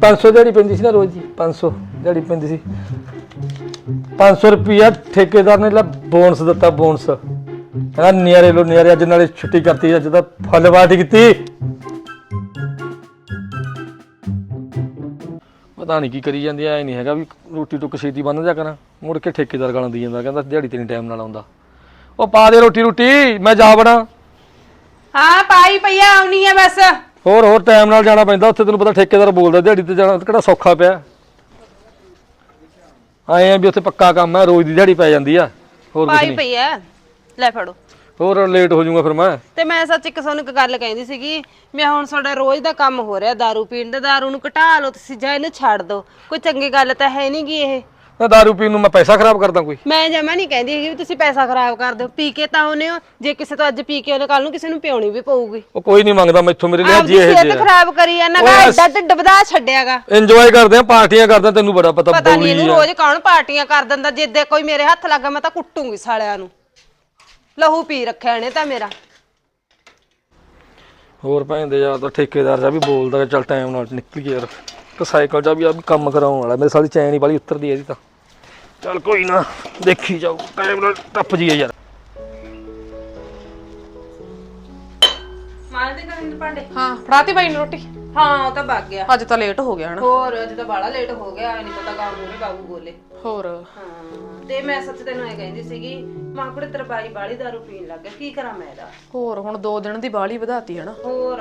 500 ਦਿਹਾੜੀ ਪੈਂਦੀ ਸੀ ਨਾ ਰੋਜ਼ ਦੀ 500 ਦਿਹਾੜੀ ਪੈਂਦੀ ਸੀ। 500 ਰੁਪਿਆ ਠੇਕੇਦਾਰ ਨੇ ਲਾ ਬੋਨਸ ਦਿੱਤਾ, ਬੋਨਸ। ਕਹਿੰਦਾ, ਨਿਆਰੇ ਲੋ ਨਿਆਰੇ, ਅੱਜ ਨਾਲੇ ਛੁੱਟੀ ਕਰਤੀ, ਅੱਜ ਤਾਂ ਫੁੱਲ ਪਾਰਟੀ ਕੀਤੀ। ਪਤਾ ਨਹੀਂ ਕੀ ਕਰੀ ਜਾਂਦੀ ਐ ਨਹੀਂ ਹੈਗਾ ਵੀ ਰੋਟੀ ਟੁੱਕ ਛੇਤੀ ਬੰਨ ਜਾ ਕਰਾਂ। ਮੁੜ ਕੇ ਠੇਕੇਦਾਰ ਗਾਲਾਂ ਦੀ ਜਾਂਦਾ, ਕਹਿੰਦਾ ਦਿਹਾੜੀ ਤੇ ਨਹੀਂ ਟਾਈਮ ਨਾਲ ਆਉਂਦਾ। ਉਹ ਪਾ ਦੇ ਰੋਟੀ ਰੋਟੀ, ਮੈਂ ਜਾ ਬਣਾ ਹਾਂ, ਪਾਈ ਪਈਆ ਆਉਣੀ ਆ ਬਸ। ਹੋਰ ਹੋਰ ਟਾਈਮ ਨਾਲ ਜਾਣਾ ਪੈਂਦਾ ਉੱਥੇ ਤੈਨੂੰ ਪਤਾ ਠੇਕੇਦਾਰ ਬੋਲਦਾ ਦਿਹਾੜੀ ਤੇ ਜਾਣਾ ਕਿਹੜਾ ਸੌਖਾ ਪਿਆ ਆਏ ਆ ਵੀ ਉੱਥੇ ਪੱਕਾ ਕੰਮ ਹੈ ਰੋਜ਼ ਦੀ ਦਿਹਾੜੀ ਪੈ ਜਾਂਦੀ ਆ ਹੋਰ ਕੁਝ ਪਾਈ ਨਹੀਂ ਪਈ ਆ ਲੈ ਫੜੋ ਹੋਰ ਲੇਟ ਹੋ ਜਾਊਗਾ ਫਿਰ ਮੈਂ ਤੇ ਮੈਂ ਸੱਚ ਇੱਕ ਤੁਹਾਨੂੰ ਇੱਕ ਗੱਲ ਕਹਿੰਦੀ ਸੀਗੀ ਮੈਂ ਹੁਣ ਤੁਹਾਡਾ ਰੋਜ਼ ਦਾ ਕੰਮ ਹੋ ਰਿਹਾ दारू ਪੀਣ ਦਾ दारू ਨੂੰ ਘਟਾ ਲਓ ਤੁਸੀਂ ਜਾਂ ਇਹਨੂੰ ਛੱਡ ਦਿਓ ਕੋਈ ਚੰਗੀ ਗੱਲ ਤਾਂ ਹੈ ਨਹੀਂਗੀ ਇਹ ਨਾ ਦਾਰੂ ਪੀਣ ਨੂੰ ਮੈਂ ਪੈਸਾ ਖਰਾਬ ਕਰਦਾ ਕੋਈ। ਮੈਂ ਜਮਾ ਨਹੀਂ ਕਹਿੰਦੀ ਹੈਗੀ ਵੀ ਤੁਸੀਂ ਪੈਸਾ ਖਰਾਬ ਕਰ ਦਿਓ। ਪੀ ਕੇ ਤਾਂ ਆਉਨੇ ਹੋ। ਜੇ ਕਿਸੇ ਤੋਂ ਅੱਜ ਪੀ ਕੇ ਆਉਨੇ ਕੱਲ ਨੂੰ ਕਿਸੇ ਨੂੰ ਪਿਉਣੀ ਵੀ ਪਊਗੀ। ਉਹ ਕੋਈ ਨਹੀਂ ਮੰਗਦਾ ਮੈਥੋਂ ਮੇਰੇ ਲਈ ਆਪਦੀ ਜੀ ਇਹ ਸਿਹਤ ਖਰਾਬ ਕਰੀ ਜਾਂਦਾ ਗਾ ਐਡਾ ਢਿੱਡ ਵਧਾ ਛੱਡਿਆਗਾ। ਇੰਜੋਏ ਕਰਦੇ ਆ ਪਾਰਟੀਆਂ ਕਰਦੇ ਆ ਤੈਨੂੰ ਬੜਾ ਪਤਾ ਪਤਾ ਨਹੀਂ ਬੌਲੀ ਇਹਨੂੰ ਰੋਜ਼ ਕੌਣ ਪਾਰਟੀਆਂ ਕਰ ਦਿੰਦਾ ਜਿੱਦੇ ਕੋਈ ਮੇਰੇ ਹੱਥ ਲੱਗਾ ਮੈਂ ਤਾਂ ਕੁੱਟੂਗੀ ਸਾਲਿਆਂ ਨੂੰ। ਲਹੂ ਪੀ ਰੱਖਿਆ ਇਹਨੇ ਤਾਂ ਮੇਰਾ। ਹੋਰ ਭੈਂਦੇ ਯਾਰ ਤਾਂ ਠੇਕੇਦਾਰ ਜਾ ਵੀ ਬੋਲਦਾ ਚੱਲ ਟਾਈਮ ਨਾਲ ਨਿਕਲ ਯਾਰ। ਕਿ ਸਾਈਕਲ ਜਾ ਵੀ ਆ ਵੀ ਕੰਮ ਕਰਾਉਣ ਵਾਲਾ ਮੇਰੇ ਸਾਲੀ ਚੈਨ ਹੀ ਵਾਲੀ ਉਤਰਦੀ ਹੈ ਇਹਦੀ ਤਾਂ। ਚੱਲ ਕੋਈ ਨਾ ਦੇਖੀ ਜਾਓ। ਟਾਈਮ ਨਾਲ ਟੱਪ ਜੀਏ ਯਾਰ। ਮਾਰਦੇ ਕਰਨ ਭਾਂਡੇ? ਹਾਂ ਫੜਾਤੀ ਬਾਈ ਨੂੰ ਰੋਟੀ? ਹਾਂ ਉਹ ਤਾਂ ਭੱਗ ਗਿਆ। ਅੱਜ ਤਾਂ ਲੇਟ ਹੋ ਗਿਆ ਹਨਾ। ਹੋਰ ਅੱਜ ਤਾਂ ਬਾਲਾ ਲੇਟ ਹੋ ਗਿਆ ਨਹੀਂ ਪਤਾ ਬਾਬੂ ਬੋਲੇ। ਹੋਰ? ਹਾਂ ਤੇ ਮੈਂ ਸੱਚ ਤੈਨੂੰ ਇਹ ਕਹਿੰਦੀ ਸੀਗੀ ਮਾਂ ਕੁੜੇ ਤੇਰਾ ਬਾਈ ਬਾਲੀ ਦਾਰੂ ਪੀਣ ਲੱਗ ਗਿਆ ਕੀ ਕਰਾਂ ਮੈਂ ਇਹਦਾ? ਹੋਰ ਹੁਣ 2 ਦਿਨ ਦੀ ਬਾਲੀ ਵਧਾਤੀ ਹਨਾ ਹੋਰ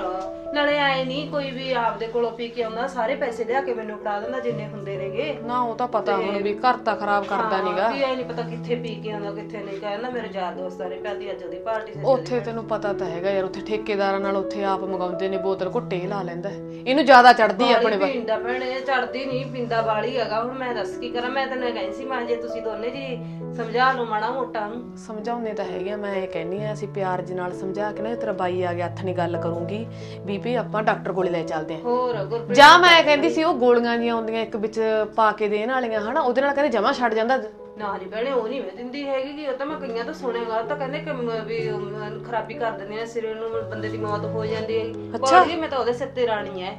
ਨਾਲੇ ਆਏ ਨਹੀਂ ਕੋਈ ਵੀ ਆਪਦੇ ਕੋਲੋਂ ਪੀ ਕੇ ਆਉਂਦਾ ਸਾਰੇ ਪੈਸੇ ਲਿਆ ਕੇ ਮੈਨੂੰ ਫੜਾ ਦਿੰਦਾ ਜਿੰਨੇ ਹੁੰਦੇ ਨੇਗੇ। ਨਾ ਉਹ ਤਾਂ ਪਤਾ ਹੁਣ ਵੀ ਘਰ ਤਾਂ ਖਰਾਬ ਕਰਦਾ ਨਹੀਂਗਾ ਵੀ ਐ ਨਹੀਂ ਪਤਾ ਕਿੱਥੇ ਪੀ ਕੇ ਆਉਂਦਾ ਕਿੱਥੇ ਨਹੀਂ। ਕਹਿੰਦਾ ਮੇਰੇ ਯਾਰ ਦੋਸਤਾਂ ਨੇ ਪਿਆਦੀ ਅੱਜ ਉਹਦੀ ਪਾਰਟੀ ਸੀ ਉੱਥੇ ਤੈਨੂੰ ਪਤਾ ਤਾਂ ਹੈਗਾ ਯਾਰ ਉੱਥੇ ਠੇਕੇਦਾਰਾਂ ਨਾਲ ਉੱਥੇ ਆਪ ਮੰਗਾਉਂਦੇ ਨੇ ਬੋਤਲ ਘੁੱਟੇ ਲਾ ਲੈਂਦਾ। ਇਹਨੂੰ ਜ਼ਿਆਦਾ ਚੜਦੀ ਆਪਣੇ ਵੱਲ। ਪੀਂਦਾ ਭੈਣੇ ਚੜਦੀ ਨਹੀਂ ਪਿੰਦਾ ਵਾਲੀ ਹੈਗਾ। ਹੁਣ ਮੈਂ ਦੱਸ ਕੀ ਕਰਾਂ ਮੈਂ ਤੈਨੂੰ ਇਹ ਕਹਿੰਦੀ ਸੀ ਮਾਂ ਜੇ ਤੁਸੀਂ ਦੋਨੇ ਜੀ ਸਮਝਾ ਲਓ ਮਾੜਾ ਮੋਟਾ। ਨੂੰ ਸਮਝਾਉਂਦੇ ਤਾਂ ਹੈਗੇ ਆ ਮੈਂ ਇਹ ਕਹਿੰਨੀ ਆ ਅਸੀਂ ਪਿਆਰ ਦੇ ਨਾਲ ਸਮਝਾ ਕੇ ਨਾ ਤੇਰਾ ਬਾਈ ਆ ਗਿਆ ਹੱਥ ਨਹੀਂ ਗੱਲ ਕਰੂੰਗੀ। ਬੀਬੀ ਆਪਾਂ ਡਾਕਟਰ ਕੋਲੇ ਲੈ ਚੱਲਦੇ ਆ। ਹੋਰ ਗੁਰਪ੍ਰੀਤ ਜਾਂ ਮੈਂ ਕਹਿੰਦੀ ਸੀ ਉਹ ਗੋਲੀਆਂ ਜੀਆਂ ਆਉਂਦੀਆਂ ਇੱਕ ਵਿੱਚ ਪਾ ਕੇ ਦੇਣ ਵਾਲੀਆਂ ਹਨਾ ਉਹਦੇ ਨਾਲ ਕਹਿੰਦੇ ਜਮਾ ਛੱਡ ਜਾਂਦਾ। ਨਾ ਨਹੀਂ ਭੈਣੇ ਉਹ ਨਹੀਂ ਮੈਂ ਦਿੰਦੀ ਹੈਗੀ ਕਿ ਉਹ ਤਾਂ ਮੈਂ ਕਈਆਂ ਤੋਂ ਸੁਣਿਆਗਾ ਤਾਂ ਕਹਿੰਦੇ ਕਿ ਮ- ਵੀ ਅਮ, ਖਰਾਬੀ ਕਰ ਦਿੰਦੇ ਨੇ ਸਿਰੇ ਨੂੰ ਬੰਦੇ ਦੀ ਮੌਤ ਹੋ ਜਾਂਦੀ ਹੈ। ਅੱਛਾ। ਮੈਂ ਤਾਂ ਉਹਦੇ ਸਿਰ ਤੇ ਰਾਣੀ ਐ।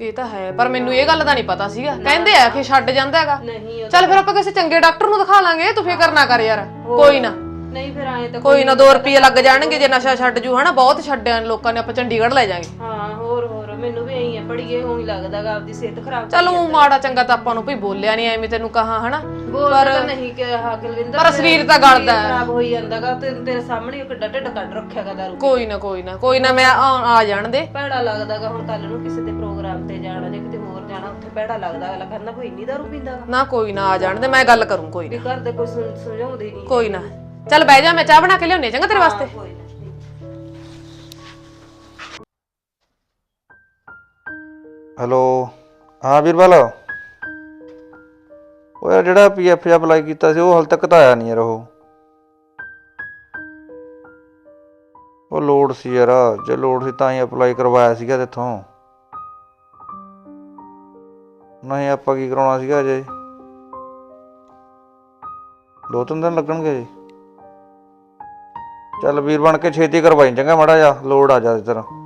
ਇਹ ਤਾਂ ਹੈ ਪਰ ਮੈਨੂੰ ਇਹ ਗੱਲ ਦਾ ਨਹੀਂ ਪਤਾ ਸੀਗਾ। ਕਹਿੰਦੇ ਆ ਕਿ ਛੱਡ ਜਾਂਦਾ ਹੈਗਾ। ਨਹੀਂ ਉਹ- ਚੱਲ ਫਿਰ ਆਪਾਂ ਕਿਸੇ ਚੰਗੇ ਡਾਕਟਰ ਨੂੰ ਦਿਖਾ ਲਾਂਗੇ ਤੂੰ ਫਿਕਰ ਨਾ ਕਰ ਯਾਰ। ਕੋਈ ਨਾ। ਨਹੀਂ ਫਿਰ ਆਏ ਤਾਂ ਕੋਈ ਨਾ 2 ਰੁਪਏ ਲੱਗ ਜਾਣਗੇ ਜੇ ਨਸ਼ਾ ਛੱਡ ਜੂ ਹਨਾ? ਬਹੁਤ ਛੱਡਿਆ ਲੋਕਾਂ ਨੇ ਆਪਾਂ ਚੰਡੀਗੜ੍ਹ ਲੈ ਜਾਾਂਗੇ। ਹਾਂ ਮੈਨੂੰ ਵੀ ਐਂ ਪੜੀਏ ਉਹੀ ਲੱਗਦਾਗਾ ਆਪਦੀ ਸਿਹਤ ਖਰਾਬ ਚਲ ਉਹ ਮਾੜਾ ਚੰਗਾ ਤਾਂ ਆਪਾਂ ਨੂੰ ਭਈ ਬੋਲਿਆ ਨਹੀਂ ਐਵੇਂ ਤੈਨੂੰ ਕਹਾ ਹਨਾ? ਬੋਲ ਤਾਂ ਨਹੀਂ ਕਿ ਹਾਂ ਕੁਲਵਿੰਦਰ ਪਰ ਸਰੀਰ ਤਾਂ ਗਲਦਾ ਹੈ। ਖਰਾਬ ਹੋਈ ਜਾਂਦਾਗਾ ਤੇ ਤੇਰੇ ਸਾਹਮਣੇ ਉਹ ਕਿੱਡਾ ਢਿੱਡ ਕੱਢ ਰੱਖਿਆਗਾ ਦਾਰੂ ਕੋਈ ਨਾ ਕੋਈ ਨਾ ਕੋਈ ਨਾ ਮੈਂ ਆ ਆ ਜਾਣ ਦੇ। ਭੈੜਾ ਲੱਗਦਾਗਾ ਹੁਣ ਕੱਲ ਨੂੰ ਕਿਸੇ ਦੇ ਪ੍ਰੋਗਰਾਮ ਤੇ ਜਾਣਾ ਜਾਂ ਕਿਤੇ ਹੋਰ ਜਾਣਾ ਉੱਥੇ ਭੈੜਾ ਲੱਗਦਾ ਅਗਲਾ ਕਹਿੰਦਾ ਕੋਈ ਇੰਨੀ ਦਾਰੂ ਪੀਂਦਾਗਾ ਨਾ ਕੋਈ ਨਾ ਆ ਜਾਣ ਦੇ ਮੈਂ ਗੱਲ ਕਰੂੰ ਕੋਈ ਨਾ। ਵੀ ਘਰ ਦੇ ਕੋਈ ਸੁਣ- ਸਮਝਾਉਂਦੇ ਨਹੀਂ ਕੋਈ ਨਾ। ਚੱਲ ਬਹਿ ਜਾ ਮੈਂ ਚਾਹ ਬਣਾ ਕੇ ਲਿਆਉਣੀ ਆ ਚੰਗਾ ਤੇਰੇ ਵਾਸਤੇ। ਕੋਈ ਨਾ। ਹੈਲੋ। ਹਾਂ ਵੀਰਵਾਲ। ਉਹ ਯਾਰ ਜਿਹੜਾ ਪੀਐਫ ਅਪਲਾਈ ਕੀਤਾ ਸੀ, ਉਹ ਹਾਲ ਤੱਕ ਤਾਂ ਆਇਆ ਨਹੀਂ ਯਾਰ ਉਹ। ਉਹ ਲੋਡ ਸੀ ਯਾਰ, ਜੇ ਲੋਡ ਸੀ ਤਾਂ ਹੀ ਅਪਲਾਈ ਕਰਵਾਇਆ ਸੀਗਾ ਤੇਥੋਂ ਨਹੀਂ, ਆਪਾਂ ਕੀ ਕਰਾਉਣਾ ਸੀਗਾ ਅਜੇ? ਦੋ ਤਿੰਨ ਦਿਨ ਲੱਗਣਗੇ ਜੀ। ਚੱਲ ਵੀਰ ਬਣ ਕੇ ਛੇਤੀ ਕਰਵਾਈ, ਚੰਗਾ ਮਾੜਾ ਜਾ ਲੋਡ ਆ ਜਾ ਤੇਰਾ ਚੰਗਾ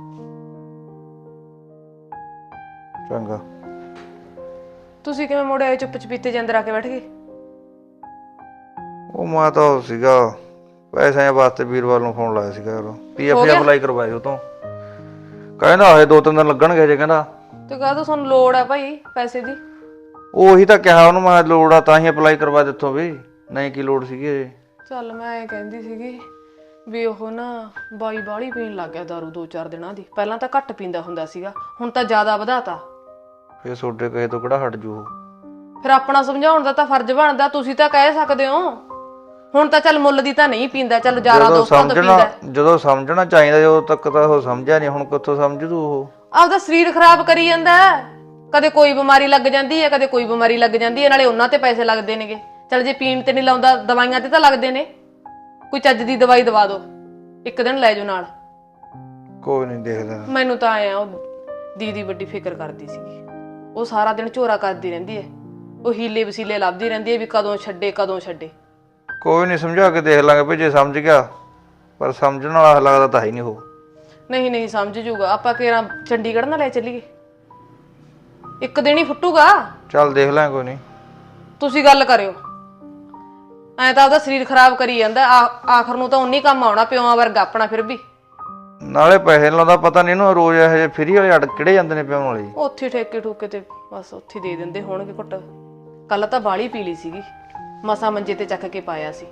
ਤੁਸੀਂ ਕਿਵੇਂ ਮੁੜੇ ਆਏ ਚੁੱਪ ਚਪੀਤੇ ਜੇ ਅੰਦਰ ਆ ਕੇ ਬੈਠ ਗਏ? ਉਹ ਮੈਂ ਤਾਂ ਉਹ ਸੀਗਾ ਪੈਸਿਆਂ ਵਾਸਤੇ ਵੀਰਵਾਲ ਨੂੰ ਫੋਨ ਲਾਇਆ ਸੀਗਾ ਯਾਰ ਪੀਐਫ ਅਪਲਾਈ ਕਰਵਾਇਆ ਉਹ ਤੋਂ। ਕਹਿੰਦਾ ਹਏ ਦੋ ਤਿੰਨ ਦਿਨ ਲੱਗਣਗੇ ਜੇ ਕਹਿੰਦਾ। ਤੇ ਕਹਦਾ ਤੁਹਾਨੂੰ ਲੋੜ ਆ ਭਾਈ ਪੈਸੇ ਦੀ? ਉਹੀ ਤਾਂ ਕਿਹਾ ਉਹਨੂੰ ਮੈਂ ਲੋੜ ਆ ਤਾਂ ਹੀ ਅਪਲਾਈ ਕਰਵਾ ਦਿੱਤੋ ਵੀ। ਨਹੀਂ ਕੀ ਲੋੜ ਸੀਗੀ ਚੱਲ ਮੈਂ ਇਹ ਕਹਿੰਦੀ ਸੀਗੀ ਵੀ ਉਹ ਨਾ ਬਾਈ ਬਾਲੀ ਪੀਣ ਲੱਗ ਗਿਆ दारू ਦੋ ਚਾਰ ਦਿਨਾਂ ਦੀ। ਪਹਿਲਾਂ ਤਾਂ ਘੱਟ ਪੀਂਦਾ ਹੁੰਦਾ ਸੀਗਾ ਹੁਣ ਤਾਂ ਜ਼ਿਆਦਾ ਵਧਾਤਾ। ਫੇਰ ਸੋਡੇ ਕਹੇ ਤੋਂ ਕਿਹੜਾ ਹਟ ਜੂ ਉਹ। ਫਿਰ ਆਪਣਾ ਸਮਝਾਉਣ ਦਾ ਤਾਂ ਫਰਜ਼ ਬਣਦਾ ਤੁਸੀਂ ਤਾਂ ਕਹਿ ਸਕਦੇ ਹੋ। ਹੁਣ ਤਾਂ ਚੱਲ ਮੁੱਲ ਦੀ ਤਾਂ ਨਹੀਂ ਪੀਂਦਾ ਚੱਲ ਯਾਰਾਂ ਜਦੋਂ ਦੋਸਤਾਂ ਤੋਂ ਸਮਝਣਾ ਪੀਂਦਾ। ਜਦੋਂ ਸਮਝਣਾ ਚਾਹੀਦਾ ਜਦੋਂ ਤੱਕ ਤਾਂ ਉਹ ਸਮਝਿਆ ਨਹੀਂ ਹੁਣ ਕਿੱਥੋਂ ਸਮਝ ਦੂ ਉਹ? ਆਪਦਾ ਸਰੀਰ ਖਰਾਬ ਕਰੀ ਜਾਂਦਾ ਹੈ। ਕਦੇ ਕੋਈ ਬਿਮਾਰੀ ਲੱਗ ਜਾਂਦੀ ਹੈ ਕਦੇ ਕੋਈ ਬਿਮਾਰੀ ਲੱਗ ਜਾਂਦੀ ਹੈ ਨਾਲੇ ਉਹਨਾਂ ਤੇ ਪੈਸੇ ਲੱਗਦੇ ਨੇਗੇ। ਚੱਲ ਜੇ ਪੀਣ ਤੇ ਨਹੀਂ ਲਾਉਂਦਾ ਦਵਾਈਆਂ ਤੇ ਤਾਂ ਲੱਗਦੇ ਨੇ। ਕੋਈ ਚੱਜ ਦੀ ਦਵਾਈ ਦਵਾ ਦਿਓ ਇੱਕ ਦਿਨ ਲੈ ਜਾਓ ਨਾਲ। ਕੋਈ ਨਹੀਂ ਦੇਖਦਾ ਮੈਨੂੰ ਤਾਂ ਆਇਆ ਉਹ ਦੀਦੀ ਵੱਡੀ ਫਿਕਰ ਕਰਦੀ ਸੀਗੀ। ਉਹ ਸਾਰਾ ਦਿਨ ਝੋਰਾ ਕਰਦੀ ਰਹਿੰਦੀ ਹੈ ਉਹ ਹੀਲੇ ਵਸੀਲੇ ਲੱਭਦੀ ਰਹਿੰਦੀ ਹੈ ਵੀ ਕਦੋਂ ਛੱਡੇ ਕਦੋਂ ਛੱਡੇ। ਕੋਈ ਨਹੀਂ ਸਮਝਾ ਕੇ ਦੇਖ ਲਾਂਗੇ ਵੀ ਜੇ ਸਮਝ ਗਿਆ। ਪਰ ਸਮਝਣ ਵਾਲਾ ਲੱਗਦਾ ਤਾਂ ਹੈ ਨਹੀਂ ਉਹ। ਨਹੀਂ ਨਹੀਂ ਸਮਝ ਜੂਗਾ। ਆਪਾਂ ਕਿਹੜਾ ਚੰਡੀਗੜ੍ਹ ਨਾ ਲੈ ਚੱਲੀਏ। ਇੱਕ ਦਿਨ ਹੀ ਫੁੱਟੂਗਾ। ਚੱਲ ਦੇਖ ਲੈ ਕੋਈ ਨਹੀਂ ਤੁਸੀਂ ਗੱਲ ਕਰਿਓ। ਐ ਤਾਂ ਉਹਦਾ ਸਰੀਰ ਖਰਾਬ ਕਰੀ ਜਾਂਦਾ। ਆ- ਆਖਰ ਨੂੰ ਤਾਂ ਉਨੀ ਕੰਮ ਆਉਣਾ ਪਿਓਾਂ ਵਰਗਾ ਆਪਣਾ ਫਿਰ ਵੀ। ਨਾਲੇ ਪੈਸੇ ਨਾਲ ਦਾ ਪਤਾ ਨਹੀਂ ਇਹਨੂੰ ਰੋਜ਼ ਇਹ ਜਿਹੇ ਫਰੀ ਵਾਲੇ ਅੜ ਕਿਹੜੇ ਜਾਂਦੇ ਨੇ ਪਿਆਉਣ ਵਾਲੇ। ਜੀ। ਉੱਥੇ ਠੇਕੇ ਠੂਕੇ ਤੇ ਬਸ ਉੱਥੇ ਦੇ ਦਿੰਦੇ ਹੋਣਗੇ ਘੁੱਟ। ਕੱਲ ਤਾਂ ਬਾਲੀ ਪੀ ਲਈ ਸੀਗੀ ਮਸਾ ਮੰਜੇ ਤੇ ਚੱਕ ਕੇ ਪਾਇਆ ਸੀ।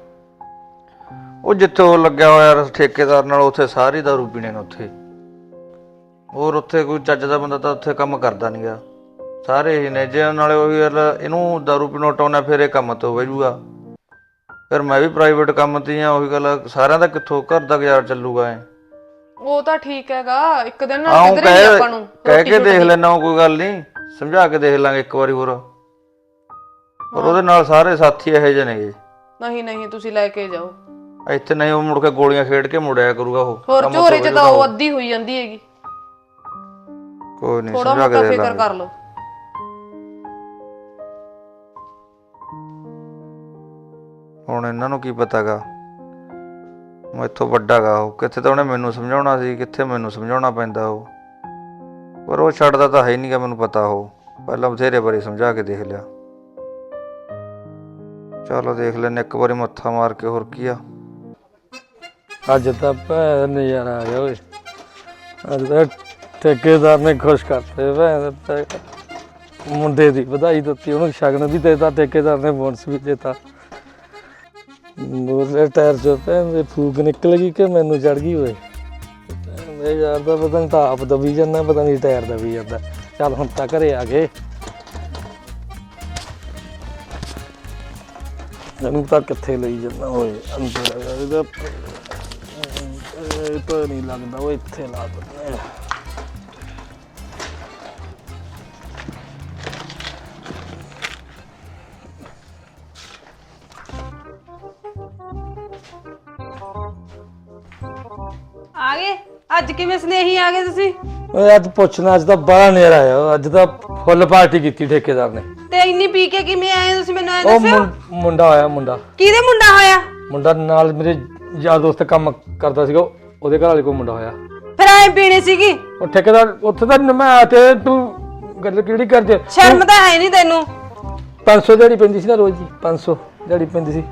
ਉਹ ਜਿੱਥੇ ਉਹ ਲੱਗਿਆ ਹੋਇਆ ਠੇਕੇਦਾਰ ਨਾਲ ਉੱਥੇ ਸਾਰੀ ਦਾਰੂ ਪੀਣੇ ਨੇ ਉੱਥੇ। ਹੋਰ ਉੱਥੇ ਕੋਈ ਚੱਜ ਦਾ ਬੰਦਾ ਤਾਂ ਉੱਥੇ ਕੰਮ ਕਰਦਾ ਨਹੀਂਗਾ ਸਾਰੇ ਹੀ ਨੇ ਜੇ ਨਾਲੇ ਉਹੀ ਗੱਲ ਇਹਨੂੰ ਦਾਰੂ ਪੀਣੋਂ ਹਟਾਉਣਾ ਫਿਰ ਇਹ ਕੰਮ ਤੋਂ ਜਾਊਗਾ ਫਿਰ ਮੈਂ ਵੀ ਪ੍ਰਾਈਵੇਟ ਕੰਮ ਤੇ ਆ ਉਹੀ ਗੱਲ ਸਾਰਿਆਂ ਦਾ ਕਿੱਥੋਂ ਘਰ ਦਾ ਗੁਜ਼ਾਰਾ ਚੱਲੂਗਾ ਐ। ਉਹ ਤਾਂ ਠੀਕ ਹੈਗਾ ਇੱਕ ਦਿਨ ਨਾਲ ਆਉਂ ਕਿਧਰੇ ਕਹਿ ਆਪਾਂ ਨੂੰ ਕਹਿ ਕੇ ਦੇਖ ਲੈਣਾ ਕੋਈ ਗੱਲ ਨਹੀਂ ਸਮਝਾ ਕੇ ਦੇਖ ਲਾਂਗੇ ਇੱਕ ਵਾਰੀ ਹੋਰ। ਪਰ ਉਹਦੇ ਨਾਲ ਸਾਰੇ ਸਾਥੀ ਇਹੋ ਜਿਹੇ ਨੇਗੇ। ਨਹੀਂ ਨਹੀਂ ਤੁਸੀਂ ਲੈ ਕੇ ਜਾਓ। ਇੱਥੇ ਨਹੀਂ ਉਹ ਮੁੜ ਕੇ ਗੋਲੀਆਂ ਖੇਡ ਕੇ ਮੁੜਿਆ ਕਰੂਗਾ ਉਹ। ਹੋਰ ਕੰਮ ਝੋਰੇ ਚ ਤਾਂ ਉਹ ਅੱਧੀ ਹੋਈ ਜਾਂਦੀ ਹੈਗੀ। ਕੋਈ ਨਹੀਂ ਥੋੜਾ ਸਮਝਾ ਕੇ ਦੇਖ ਫਿਕਰ ਲਾਂਗੇ। ਕਰ ਲਓ। ਹੁਣ ਇਹਨਾਂ ਨੂੰ ਕੀ ਪਤਾਗਾ? ਮੈਥੋਂ ਵੱਡਾਗਾ ਉਹ। ਕਿੱਥੇ ਤਾਂ ਉਹਨੇ ਮੈਨੂੰ ਸਮਝਾਉਣਾ ਸੀ, ਕਿੱਥੇ ਮੈਨੂੰ ਸਮਝਾਉਣਾ ਪੈਂਦਾ ਉਹ। ਪਰ ਉਹ ਛੱਡਦਾ ਤਾਂ ਹੈ ਨਹੀਂਗਾ ਮੈਨੂੰ ਪਤਾ ਉਹ। ਪਹਿਲਾਂ ਬਥੇਰੇ ਵਾਰੀ ਸਮਝਾ ਕੇ ਦੇਖ ਲਿਆ। ਚਲੋ ਦੇਖ ਲੈਨੇ ਇੱਕ ਵਾਰੀ ਮੱਥਾ ਮਾਰ ਕੇ ਹੋਰ ਕੀ ਆ। ਅੱਜ ਤਾਂ ਭੈਣ ਨਜ਼ਾਰਾ ਆ ਗਿਆ ਓਏ। ਅੱਜ ਤਾਂ ਠੇਕੇਦਾਰ ਨੇ ਖੁਸ਼ ਕਰਤੇ ਭੈਣ ਮੁੰਡੇ ਦੀ ਵਧਾਈ ਦਿੱਤੀ, ਉਹਨੂੰ ਸ਼ਗਨ ਵੀ ਦੇਤਾ, ਠੇਕੇਦਾਰ ਨੇ ਬੋਨਸ ਵੀ ਦੇਤਾ। ਮੋਰੇ ਟਾਇਰ ਚੋਂ ਭੈਣ ਦੇ ਫੂਕ ਨਿਕਲ ਗਈ ਕਿ ਮੈਨੂੰ ਚੜ ਗਈ ਓਏ। ਭੈਣ ਦੇ ਯਾਰ ਦਾ ਪਤਾ ਨਹੀਂ ਤਾਂ ਆਪ ਦਬੀ ਜਾਂਦਾ, ਪਤਾ ਨਹੀਂ ਟਾਇਰ ਦਬੀ ਜਾਂਦਾ। ਚੱਲ ਹੁਣ ਤਾਂ ਘਰੇ ਆ ਗਏ। ਇਹਨੂੰ ਤਾਂ ਕਿੱਥੇ ਲਈ ਜਾਂਦਾ ਓਏ, ਅੰਦਰ ਇਹਦਾ। ਇਹ ਤਾਂ ਨਹੀਂ ਲੱਗਦਾ ਉਹ ਇੱਥੇ ਲਾ ਦਿੰਦੇ ਆ ਗਏ? ਅੱਜ ਕਿਵੇਂ ਸਨੇਹੀ ਆ ਗਏ ਤੁਸੀਂ? ਓਏ ਅੱਜ ਪੁੱਛਣਾ ਅੱਜ ਤਾਂ ਬੜਾ ਨੇਰਾ ਆਇਆ ਅੱਜ ਤਾਂ ਫੁੱਲ ਪਾਰਟੀ ਕੀਤੀ ਠੇਕੇਦਾਰ ਨੇ। ਤੇ ਇੰਨੀ ਪੀ ਕੇ ਕਿਵੇਂ ਆਏ ਤੁਸੀਂ? ਮੈਨੂੰ ਐ ਉਹ ਮੁੰ- ਮੁੰਡਾ ਆਇਆ ਮੁੰਡਾ। ਕਿਹਦੇ ਮੁੰਡਾ ਹੋਇਆ? ਮੁੰਡਾ ਨਾਲ ਮੇਰੇ ਯਾਰ ਦੋਸਤ ਕੰਮ ਕਰਦਾ ਸੀਗਾ ਉਹਦੇ ਘਰ ਵਾਲੇ ਕੋਲ ਮੁੰਡਾ ਹੋਇਆ। ਫਿਰ ਐ ਪੀਣੀ ਸੀਗੀ? ਉਹ ਠੇਕੇਦਾਰ ਉੱਥੇ ਤਾਂ ਮੈਂ ਤੇ ਤੂੰ ਗੱਲ ਕਿਹੜੀ ਕਰਦੇ? ਸ਼ਰਮ ਤਾਂ ਹੈ ਨਹੀਂ ਤੈਨੂੰ। 500 ਦਿਹਾੜੀ ਪੈਂਦੀ ਸੀ ਨਾ ਰੋਜ਼ ਦੀ 500 ਦਿਹਾੜੀ ਪੈਂਦੀ ਸੀ।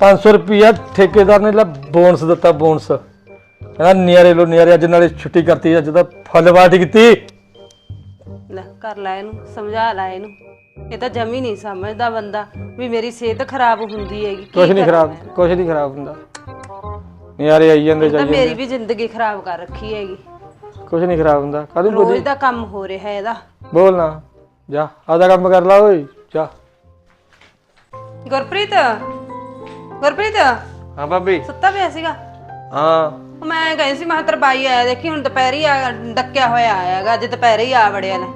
500 ਰੁਪਿਆ ਠੇਕੇਦਾਰ ਨੇ ਲਾ ਬੋਨਸ ਦਿੱਤਾ ਬੋਨਸ ਕਹਿੰਦਾ ਨਿਆਰੇ ਲੋ ਨਿਆਰੇ ਅੱਜ ਨਾਲੇ ਛੁੱਟੀ ਕਰਤੀ ਅੱਜ ਤਾਂ ਫੁੱਲ ਪਾਰਟੀ ਕੀਤੀ। ਲੈ ਕਰ ਲੈ ਇਹਨੂੰ ਸਮਝਾ ਲੈ ਇਹਨੂੰ। ਇਹ ਤਾਂ ਜਮੀ ਨਹੀਂ ਸਮਝਦਾ ਬੰਦਾ ਵੀ ਮੇਰੀ ਸਿਹਤ ਖਰਾਬ ਹੁੰਦੀ ਹੈਗੀ ਕੀ ਕੁਛ ਨਹੀਂ ਕਰਾਂ ਖਰਾਬ ਕੁਛ ਨਹੀਂ ਖਰਾਬ ਹੁੰਦਾ। ਨਿਆਰੇ ਆਈ ਜਾਂਦੇ ਮੈਂ? ਤਾਂ ਜਾਈ ਮੇਰੀ ਵੀ ਜ਼ਿੰਦਗੀ ਖਰਾਬ ਕਰ ਰੱਖੀ ਹੈਗੀ। ਕੁਛ ਨਹੀਂ ਖਰਾਬ ਹੁੰਦਾ ਕਾਹਨੂੰ ਰੋਜ਼ ਦਾ ਕੰਮ ਹੋ ਰਿਹਾ ਹੈ ਇਹਦਾ। ਬੋਲ ਨਾ ਜਾ ਆਦਾ ਕੰਮ ਕਰ ਲਾ ਓਏ ਜਾ। ਗੁਰਪ੍ਰੀਤ ਗੁਰਪ੍ਰੀਤ? ਹਾਂ ਭਾਬੀ। ਸੁੱਤਾ ਪਿਆ ਸੀਗਾ? ਹਾਂ। ਉਹ ਮੈਂ ਗਈ ਸੀ ਮੈਂ ਕਿਹਾ ਤੇਰਾ ਬਾਈ ਆਇਆ ਦੇਖੀ ਹੁਣ ਦੁਪਹਿਰੀ ਆ ਡੱਕਿਆ ਹੋਇਆ ਆਇਆਗਾ ਅੱਜ ਦੁਪਹਿਰੇ ਹੀ ਆ ਵੜਿਆ ਲੈ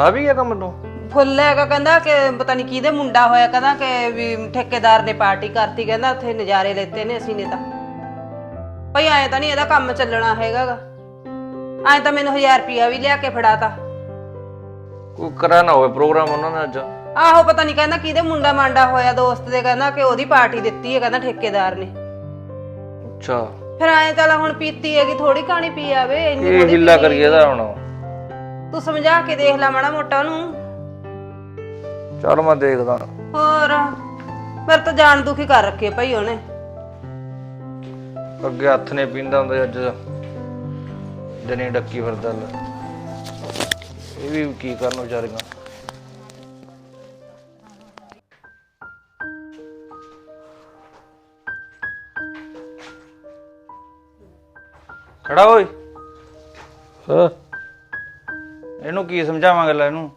ਆ ਵੀ ਗਿਆ ਕੰਮ ਤੋਂ? ਫੁੱਲ ਹੈਗਾ ਕਹਿੰਦਾ ਕਿ ਪਤਾ ਨਹੀਂ ਕਿਹਦੇ ਮੁੰਡਾ ਹੋਇਆ ਕਹਿੰਦਾ ਕਿ ਵੀ ਠੇਕੇਦਾਰ ਨੇ ਪਾਰਟੀ ਕਰਤੀ ਕਹਿੰਦਾ ਉੱਥੇ ਨਜ਼ਾਰੇ ਲੈਤੇ ਨੇ ਅਸੀਂ ਨੇ ਤਾਂ। ਭਈ ਐ ਤਾਂ ਨਹੀਂ ਇਹਦਾ ਕੰਮ ਚੱਲਣਾ ਹੈਗਾਗਾ। ਐ ਤਾਂ ਮੈਨੂੰ 1000 ਰੁਪਿਆ ਵੀ ਲਿਆ ਕੇ ਫੜਾਤਾ। ਕੋਈ ਕਰਾ ਨਾ ਹੋਵੇ ਪ੍ਰੋਗਰਾਮ ਉਹਨਾਂ ਦਾ ਅੱਜ। ਆਹੋ ਪਤਾ ਨਹੀਂ ਕਹਿੰਦਾ ਕਿਹਦੇ ਮੁੰਡਾ ਮਾਂਡਾ ਹੋਇਆ ਦੋਸਤ ਦੇ ਕਹਿੰਦਾ ਕਿ ਉਹਦੀ ਪਾਰਟੀ ਦਿੱਤੀ ਹੈ ਕਹਿੰਦਾ ਠੇਕੇਦਾਰ ਨੇ। ਅੱਛਾ। ਫਿਰ ਐ ਚੱਲ ਹੁਣ ਪੀਤੀ ਹੈਗੀ ਥੋੜੀ ਕਹਾਣੀ ਪੀ ਆਵੇ ਇੰਨੀ ਇਹ ਥੋੜ੍ਹੀ ਹਿੱਲਾ ਪੀਣੀ ਕਰੀਏ ਦਾ ਹੁਣ। ਤੂੰ ਸਮਝਾ ਕੇ ਦੇਖ ਲੈ ਮਾੜਾ ਮੋਟਾ ਨੂੰ ਚਲ ਮੈਂ ਦੇਖਦਾ। ਹੋਰ ਮੇਰੇ ਤਾਂ ਜਾਨ ਦੁਖੀ ਕਰ ਰੱਖੇ ਭਈ ਉਹਨੇ। ਅੱਗੇ ਹੱਥ ਨੇ ਪੀਂਦਾ ਹੁੰਦਾ ਸੀ, ਅੱਜ। ਦਿਨੇ ਡੱਕੀ ਫਿਰਦਾ ਲੈ ਇਹ ਵੀ ਕੀ ਕਰਨ ਵਿਚਾਰੀਆਂ। ਖੜਾ ਓਏ। ਹਾਂ। ਇਹਨੂੰ ਕੀ ਸਮਝਾਵਾਂਗੇ ਲੈ ਇਹਨੂੰ?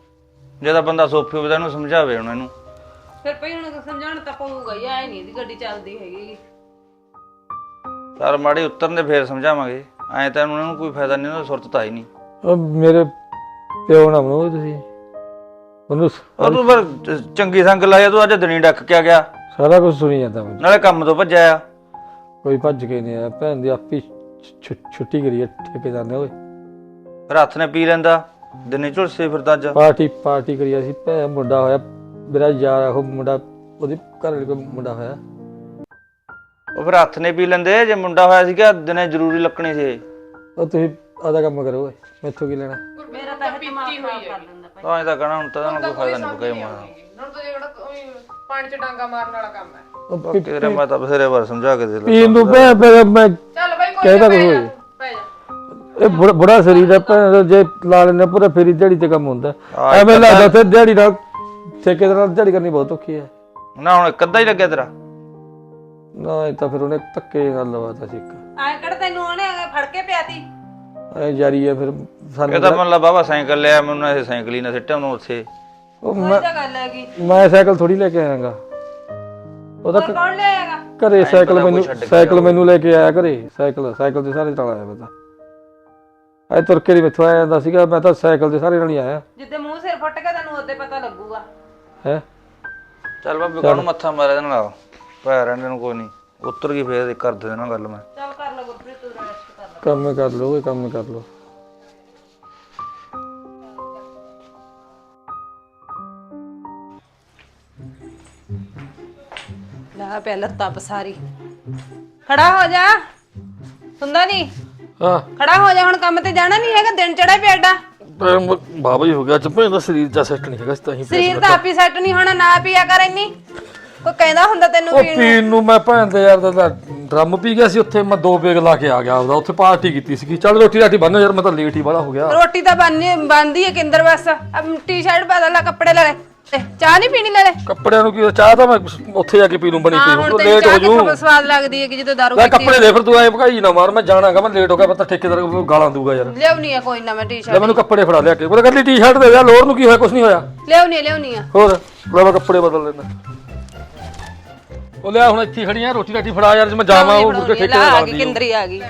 ਜੇ ਤਾਂ ਬੰਦਾ ਸੋਫੀ ਹੋਵੇ ਤਾਂ ਇਹਨੂੰ ਸਮਝਾਵੇ ਹੁਣ ਇਹਨੂੰ। ਫਿਰ ਭਈ ਹੁਣ ਸਮਝਾਉਣ ਤਾਂ ਪਊਗਾ ਹੀ ਐ ਨਹੀਂ ਇਹਦੀ ਗੱਡੀ ਚੱਲਦੀ ਹੈਗੀ। ਸਰ ਮਾੜੀ ਉਤਰਨ ਫੇਰ ਸਮਝਾਵਾਂਗੇ। ਐਂ ਤਾਂ ਇਹਨੂੰ ਇਹਨੂੰ ਕੋਈ ਫਾਇਦਾ ਨਹੀਂ ਉਹਦਾ ਸੁਰਤ ਤਾਂ ਹੀ ਨਹੀਂ। ਉਹ ਮੇਰੇ ਪਿਓ ਨਾ ਬਣੋ ਤੁਸੀਂ। ਉਹਨੂੰ ਸ- ਉਹ ਤੂੰ ਫਿਰ ਚੰਗੀ ਸੰਗ ਲਾਇਆ ਤੂੰ ਅੱਜ ਦਿਨੀ ਡੱਕ ਕੇ ਆ ਗਿਆ। ਸਾਰਾ ਕੁਝ ਸੁਣੀ ਜਾਂਦਾ ਮੈਨੂੰ ਨਾਲੇ ਕੰਮ ਤੋਂ ਭੱਜਿਆ ਆ। ਕੋਈ ਭੱਜ ਕੇ ਨਹੀਂ ਆਇਆ ਭੈਣ ਦੀ ਆਪੀ ਛੁ- ਛੁੱਟੀ ਕਰੀ ਹੈ ਠੇਕੇਦਾਰ ਨੇ ਓਏ। ਫਿਰ ਹੱਥ ਨੇ ਪੀ ਲੈਂਦਾ ਦਿਨੇ ਝੁਲਸੇ ਫਿਰਦਾ ਅੱਜ। ਪਾਰਟੀ ਪਾਰਟੀ ਕਰੀ ਸੀ ਭੈ ਮੁੰਡਾ ਹੋਇਆ ਮੇਰਾ ਯਾਰ ਆ ਉਹ ਮੁੰਡਾ ਉਹਦੇ ਘਰ ਵਾਲੇ ਕੋਲ ਮੁੰਡਾ ਹੋਇਆ। ਉਹ ਫਿਰ ਹੱਥ ਨੇ ਪੀ ਲੈਂਦੇ ਜੇ ਮੁੰਡਾ ਹੋਇਆ ਸੀਗਾ ਦਿਨੇ ਜ਼ਰੂਰੀ ਲੱਕਣੀ ਸੀ ਉਹ ਤੁਸੀਂ ਆਦਾ ਕੰਮ ਕਰੋ ਓਏ ਮੈਥੋਂ ਕੀ ਲੈਣਾ? ਮੇਰਾ ਤਾਂ ਕਰ ਦਿੰਦਾ ਭਾਈ। ਤਾਂ ਇਹ ਤਾਂ ਕਹਣਾ ਹੁਣ ਤਾਂ ਇਹਨਾਂ ਕੋਈ ਫਾਇਦਾ ਨਹੀਂ ਕੋਈ ਮਾਰ ਹੁਣ ਤਾਂ ਜਿਹੜਾ ਪਾਣੀ 'ਚ ਡਾਂਗਾ ਮਾਰਨ ਵਾਲਾ ਕੰਮ ਹੈ। ਉਹ ਪੀ- ਤੇਰੇ ਮੈਂ ਤਾਂ ਬਥੇਰੇ ਵਾਰ ਸਮਝਾ ਕੇ ਦੇ ਪੀਣ ਨੂੰ ਮੈਂ ਕਹਿਦਾ ਪੈ ਜਾ ਇਹ ਬੁੜਾ- ਬੁੜਾ ਸਰੀਰ ਹੈ ਭੈਣ ਜੇ ਲਾ ਲੈਣੇ ਪੂਰਾ ਫੇਰੀ ਦਿਹਾੜੀ ਤੇ ਕੰਮ ਹੁੰਦਾ। ਐਵੇਂ ਲੱਗਦਾ ਤੇ ਦਿਹਾੜੀ ਨਾਲ ਠੇਕੇਦਾਰ ਨਾਲ ਦਿਹਾੜੀ ਕਰਨੀ ਬਹੁਤ ਔਖੀ ਹੈ। ਨਾ ਹੁਣ ਅੱਧਾ ਹੀ ਲੱਗਿਆ ਤੇਰਾ? ਨਾ ਇਹ ਤਾਂ ਫਿਰ ਉਹਨੇ ਧੱਕੇ ਨਾਲ ਲਵਾਤਾ ਸੀ ਇੱਕ। ਐਂ ਕਿਹੜਾ ਤੈਨੂੰ ਉਹਨੇ ਫੜ ਕੇ ਪਿਆਤੀ ਐ ਜਾਰੀ ਹੈ ਫਿਰ ਇਹ ਸਾਨੂੰ ਤਾਂ ਮਤਲਬ ਬਾਬਾ ਸਾਈਕਲ ਲਿਆ ਮੈਨੂੰ ਇਹ ਸਾਈਕਲ ਹੀ ਨਾ ਸਿੱਟਿਆ ਉਹਨੂੰ ਉੱਥੇ। ਉਹ ਮੈਂ ਤਾਂ ਗੱਲ ਹੈਗੀ। ਮੈਂ ਸਾਈਕਲ ਥੋੜੀ ਲੈ ਕੇ ਆਇਆਗਾ। ਉਹ ਤਾਂ ਹੋਰ ਕੌਣ ਲਿਆਏਗਾ ਘਰੇ ਸਾਈਕਲ ਮੈਨੂੰ ਸਾਈਕਲ ਮੈਨੂੰ ਲੈ ਕੇ ਆਇਆ ਘਰੇ। ਸਾਈਕਲ ਸਾਈਕਲ ਦੇ ਸਾਰੇ ਨਾਲ ਆਇਆ ਮੈਂ ਤਾਂ। ਐ ਤੁਰ ਕੇ ਨਹੀਂ ਮੈਥੋਂ ਆਇਆ ਜਾਂਦਾ ਸੀਗਾ ਮੈਂ ਤਾਂ ਸਾਈਕਲ ਦੇ ਸਾਰੇ ਨਾਲ ਹੀ ਆਇਆ। ਜਿੱਦੇ ਮੂੰਹ ਸਿਰ ਫੁੱਟ ਕੇ ਤੈਨੂੰ ਉਹਦੇ ਪਤਾ ਲੱਗੂਗਾ। ਹੈ? ਚੱਲ ਬਾਬੇ ਕਾਹਨੂੰ ਮੱਥਾ ਮਾਰਿਆ ਇਹਦੇ ਨਾਲ? ਪੈ ਰਹਿਣ ਦੇ ਨੂੰ ਕੋਈ ਨਹੀਂ ਉੱਤਰ ਗਈ ਫੇਰ ਕਰ ਦੇ ਦੇਣਾ ਗੱਲ ਮੈਂ। ਚੱਲ ਕਰ ਲੈ ਗੁਰਪ੍ਰੀਤ ਤੂੰ ਰੈਸਟ ਕਰ ਲੈ। ਕੰਮ ਕਰ ਲਓ ਇਹ ਕੰਮ ਕਰ ਲਓ। ਲਾ ਪਿਆ ਲੱਤਾਂ ਪਸਾਰੀ। ਖੜਾ ਹੋ ਜਾ। ਸੁਣਦਾ ਨਹੀਂ ਹਾਂ। ਖੜਾ ਹੋ ਜਾ ਹੁਣ ਕੰਮ ਤੇ ਜਾਣਾ ਨਹੀਂ ਹੈਗਾ ਦਿਨ ਚੜਾ ਪਿਆ ਏਡਾ। ਬਾਬਾ ਹੀ ਹੋ ਗਿਆ ਚੱਪੇ ਦਾ ਸਰੀਰ ਜਾ ਸੈੱਟ ਨਹੀਂ ਹੈਗਾ ਤਾਂ ਹੀ ਸਰੀਰ ਤਾਂ ਆਪੀ ਸੈੱਟ ਨਹੀਂ ਹੋਣਾ ਨਾ ਪੀਆ ਕਰ ਇੰਨੀ। ਕੋਈ ਕਹਿੰਦਾ ਹੁੰਦਾ ਤੈਨੂੰ ਉਹ ਪੀਣ ਪੀਣ ਨੂੰ ਮੈਂ ਭੈਣ ਦੇ ਯਾਰ ਦਾ ਡਰਮ ਪੀ ਗਿਆ ਸੀ ਉੱਥੇ ਮੈਂ ਦੋ ਬੇਗ ਲਾ ਕੇ ਆ ਗਿਆ ਉਹਦਾ ਉੱਥੇ ਪਾਰਟੀ ਕੀਤੀ ਸੀਗੀ। ਚੱਲ ਰੋਟੀ ਰਾਟੀ ਬੰਨ ਯਾਰ ਮੈਂ ਤਾਂ ਲੇਟ ਹੀ ਬੜਾ ਹੋ ਗਿਆ। ਰੋਟੀ ਤਾਂ ਬੰਨੀ ਬੰਦੀ ਹੈ ਕਿੰਦਰ ਬਸ। ਟੀ-ਸ਼ਰਟ ਬਦਲ ਲੈ ਕੱਪੜੇ ਲੈ ਲੈ। ਚਾਹ ਨਹੀਂ ਪੀਣੀ ਲੈ ਲੈ। ਕੱਪੜਿਆਂ ਨੂੰ ਕੀ ਚਾਹ ਤਾਂ ਮੈਂ ਉੱਥੇ ਜਾ ਕੇ ਪੀ ਲੂੰ ਬਣੀ ਹਾਂ ਪੀ ਹੁਣ ਲੂੰ ਤੈਨੂੰ ਲੇਟ ਹੋ ਚਾਹ ਜੂ। ਕਿੱਥੋਂ ਸਵਾਦ ਲੱਗਦੀ ਹੈ ਕਿ ਜਦੋਂ ਦਾਰੂ ਲੈ ਪੀਤੀ ਕੱਪੜੇ ਦੇ ਫਿਰ ਤੂੰ ਐ ਭਗਾਈ ਨਾ ਮਾਰ ਮੈਂ ਜਾਣਾਗਾ ਮੈਂ ਲੇਟ ਹੋ ਗਿਆ ਪਤਾ ਠੇਕੇਦਾਰ ਕੋਲ ਗਾਲਾਂ ਦੂਗਾ ਯਾਰ। ਲਿਆਉਣੀ ਆ ਕੋਈ ਨਾ ਮੈਂ ਲੈ ਟੀ-ਸ਼ਰਟ ਮੈਨੂੰ ਕੱਪੜੇ ਫੜਾ ਲਿਆ ਕੇ। ਉਹਦਾ ਕੱਲੀ ਟੀ-ਸ਼ਰਟ ਦੇ ਯਾਰ ਲੋਰ ਨੂੰ ਕੀ ਹੋਇਆ ਕੁਛ ਨਹੀਂ ਹੋਇਆ। ਲਿਆਉਣੀ ਆ ਲਿਆਉਣੀ ਆ। ਹੋਰ ਲੈ ਮੈਂ ਕੱਪੜੇ ਬਦਲ ਲੈਣਾ ਉਹ ਲਿਆ ਹੁਣ ਇੱਥੇ ਖੜੀਆਂ ਰੋਟੀ ਰਾਟੀ ਫੜਾ ਯਾਰ ਜੇ ਮੈਂ ਜਾਵਾਂ ਉਹ ਮੁੜ ਕੇ ਲਿਆਉਣੀ ਆ, ਠੇਕੇਦਾਰ ਲਾ ਆ ਨਾਲ ਗਈ ਦੀ ਕਿੰਦਰੀ ਆ ਗਈ।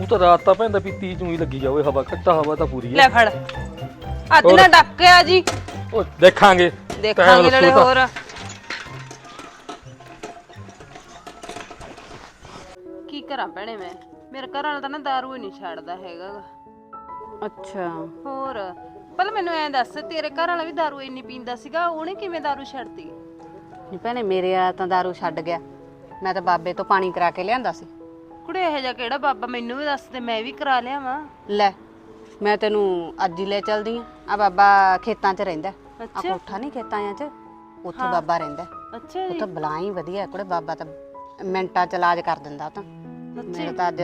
ਉਹ ਤਾਂ ਰਾਤ ਤਾਂ ਪੈਂਦਾ ਪੀਤੀ ਚੂਈ ਲੱਗੀ ਜਾਵੇ ਹਵਾ ਘੱਟਾ ਹਵਾ ਤਾਂ ਪੂਰੀ ਹੈ ਲੈ ਫੜ। ਅੱਜ ਨਾ ਡੱਕਿਆ ਜੀ। ਉਹ ਦੇਖਾਂਗੇ ਦੇਖਾਂਗੇ ਨਾਲੇ ਹੋਰ। ਕੀ ਕਰਾਂ ਭੈਣੇ ਮੈਂ? ਮੇਰੇ ਘਰ ਵਾਲਾ ਤਾਂ ਨਾ ਦਾਰੂ ਹੀ ਨਹੀਂ ਛੱਡਦਾ ਹੈਗਾ ਗਾ। ਅੱਛਾ। ਹੋਰ ਪਹਿਲਾਂ ਮੈਨੂੰ ਐਂ ਦੱਸ ਤੇਰੇ ਘਰ ਵਾਲਾ ਵੀ ਦਾਰੂ ਇੰਨੀ ਪੀਂਦਾ ਸੀਗਾ ਉਹਨੇ ਕਿਵੇਂ ਦਾਰੂ ਛੱਡਤੀ? ਨਹੀਂ ਭੈਣੇ ਮੇਰੇ ਆ ਤਾਂ ਦਾਰੂ ਛੱਡ ਗਿਆ। ਮੈਂ ਤਾਂ ਬਾਬੇ ਤੋਂ ਪਾਣੀ ਕਰਾ ਕੇ ਲਿਆਂਦਾ ਸੀ। ਕੁੜੇ ਇਹ ਜਿਹਾ ਕਿਹੜਾ ਬਾਬਾ ਮੈਨੂੰ ਵੀ ਦੱਸ ਦੇ ਮੈਂ ਵੀ ਕਰਾ ਲਿਆ ਵਾਂ ਲੈ ਮੈਂ ਤੈਨੂੰ ਅੱਜ ਹੀ ਲੈ ਚਲਦੀ ਆ। ਆ ਬਾਬਾ ਖੇਤਾਂ 'ਚ ਰਹਿੰਦਾ। ਆ ਕੋਠਾ ਨਹੀਂ ਖੇਤਾਂ 'ਚ? ਉੱਥੇ ਬਾਬਾ ਰਹਿੰਦਾ। ਅੱਛਾ ਤਾਂ ਬਲਾ ਹੀ ਵਧੀਆ ਕੁੜੇ ਬਾਬਾ ਤਾਂ ਮਿੰਟਾਂ 'ਚ ਇਲਾਜ ਕਰ ਦਿੰਦਾ ਉਹ ਤਾਂ। ਮੇਰੇ ਤਾਂ ਅੱਜ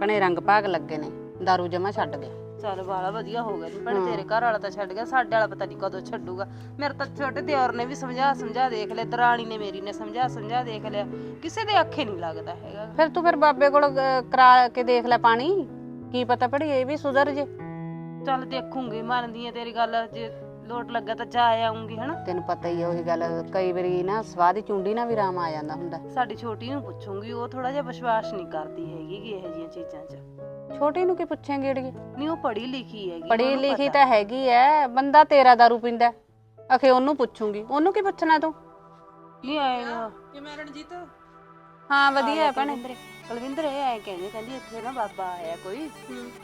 ਭੈਣੇ ਰੰਗ ਭਾਗ ਲੱਗੇ ਨੇ ਦਾਰੂ ਜਮਾ ਛੱਡ ਗਿਆ ਚੱਲ ਵਾਲਾ ਵਧੀਆ ਹੋ ਗਿਆ ਜੀ। ਪਰ ਤੇਰੇ ਘਰ ਵਾਲਾ ਤਾਂ ਛੱਡ ਗਿਆ ਸਾਡੇ ਵਾਲਾ ਪਤਾ ਨਹੀਂ ਕਦੋਂ ਛੱਡੂਗਾ। ਮੇਰੇ ਤਾਂ ਛੋਟੇ ਦਿਓਰ ਨੇ ਵੀ ਸਮਝਾ ਸਮਝਾ ਦੇਖ ਲਿਆ ਦਰਾਣੀ ਨੇ ਮੇਰੀ ਨੇ ਸਮਝਾ ਸਮਝਾ ਦੇਖ ਲਿਆ। ਕਿਸੇ ਦੇ ਅੱਖੇ ਨਹੀਂ ਲੱਗਦਾ ਹੈਗਾ। ਫਿਰ ਤੂੰ ਫਿਰ ਬਾਬੇ ਕੋਲ ਕਰਾ ਕੇ ਦੇਖ ਲੈ ਪਾਣੀ। ਕੀ ਪਤਾ ਪੜੀ ਇਹ ਵੀ ਸੁਧਰ ਜੇ। ਚੱਲ ਦੇਖੂੰਗੀ ਮੰਨਦੀ ਆ ਤੇਰੀ ਗੱਲ। ਜੇ ਲੋਟ ਲੱਗਾ ਤਾਂ ਜਾ ਆਉਂਗੀ ਹਨਾ? ਤੈਨੂੰ ਪਤਾ ਹੀ ਹੈ ਉਹੀ ਗੱਲ ਕਈ ਵਾਰੀ ਨਾ ਸਵਾਦ ਦੀ ਚੁੰਡੀ ਨਾਲ ਵੀ ਰਾਮ ਆ ਜਾਂਦਾ ਹੁੰਦਾ। ਸਾਡੀ ਛੋਟੀ ਨੂੰ ਪੁੱਛੂੰਗੀ ਉਹ ਥੋੜਾ ਜਿਹਾ ਵਿਸ਼ਵਾਸ ਨਹੀਂ ਕਰਦੀ ਹੈਗੀ ਕਿ ਇਹੋ ਜਿਹੀਆਂ ਚੀਜ਼ਾਂ 'ਚ। ਛੋਟੀ ਨੂੰ ਕੀ ਪੁੱਛਾਂਗੇ ਅੜੀਏ? ਨਹੀਂ ਉਹ ਪੜ੍ਹੀ ਲਿਖੀ ਹੈਗੀ ਪੜ੍ਹੀ ਲਿਖੀ ਤਾਂ ਹੈਗੀ ਐ ਬੰਦਾ ਤੇਰਾ ਦਾਰੂ ਪੀਂਦਾ ਅਖੇ ਉਹਨੂੰ ਪੁੱਛੂੰਗੀ ਉਹਨੂੰ ਕੀ ਪੁੱਛਣਾ ਤੂੰ? ਨਹੀਂ ਆਏਗਾ ਹਾਂ ਵਧੀਆ ਹੈ ਭੈਣੇ। ਕੁਲਵਿੰਦਰ ਇਹ ਐ ਕਹਿੰਦੇ ਕਹਿੰਦੀ ਇੱਥੇ ਨਾ ਬਾਬਾ ਆਇਆ ਕੋਈ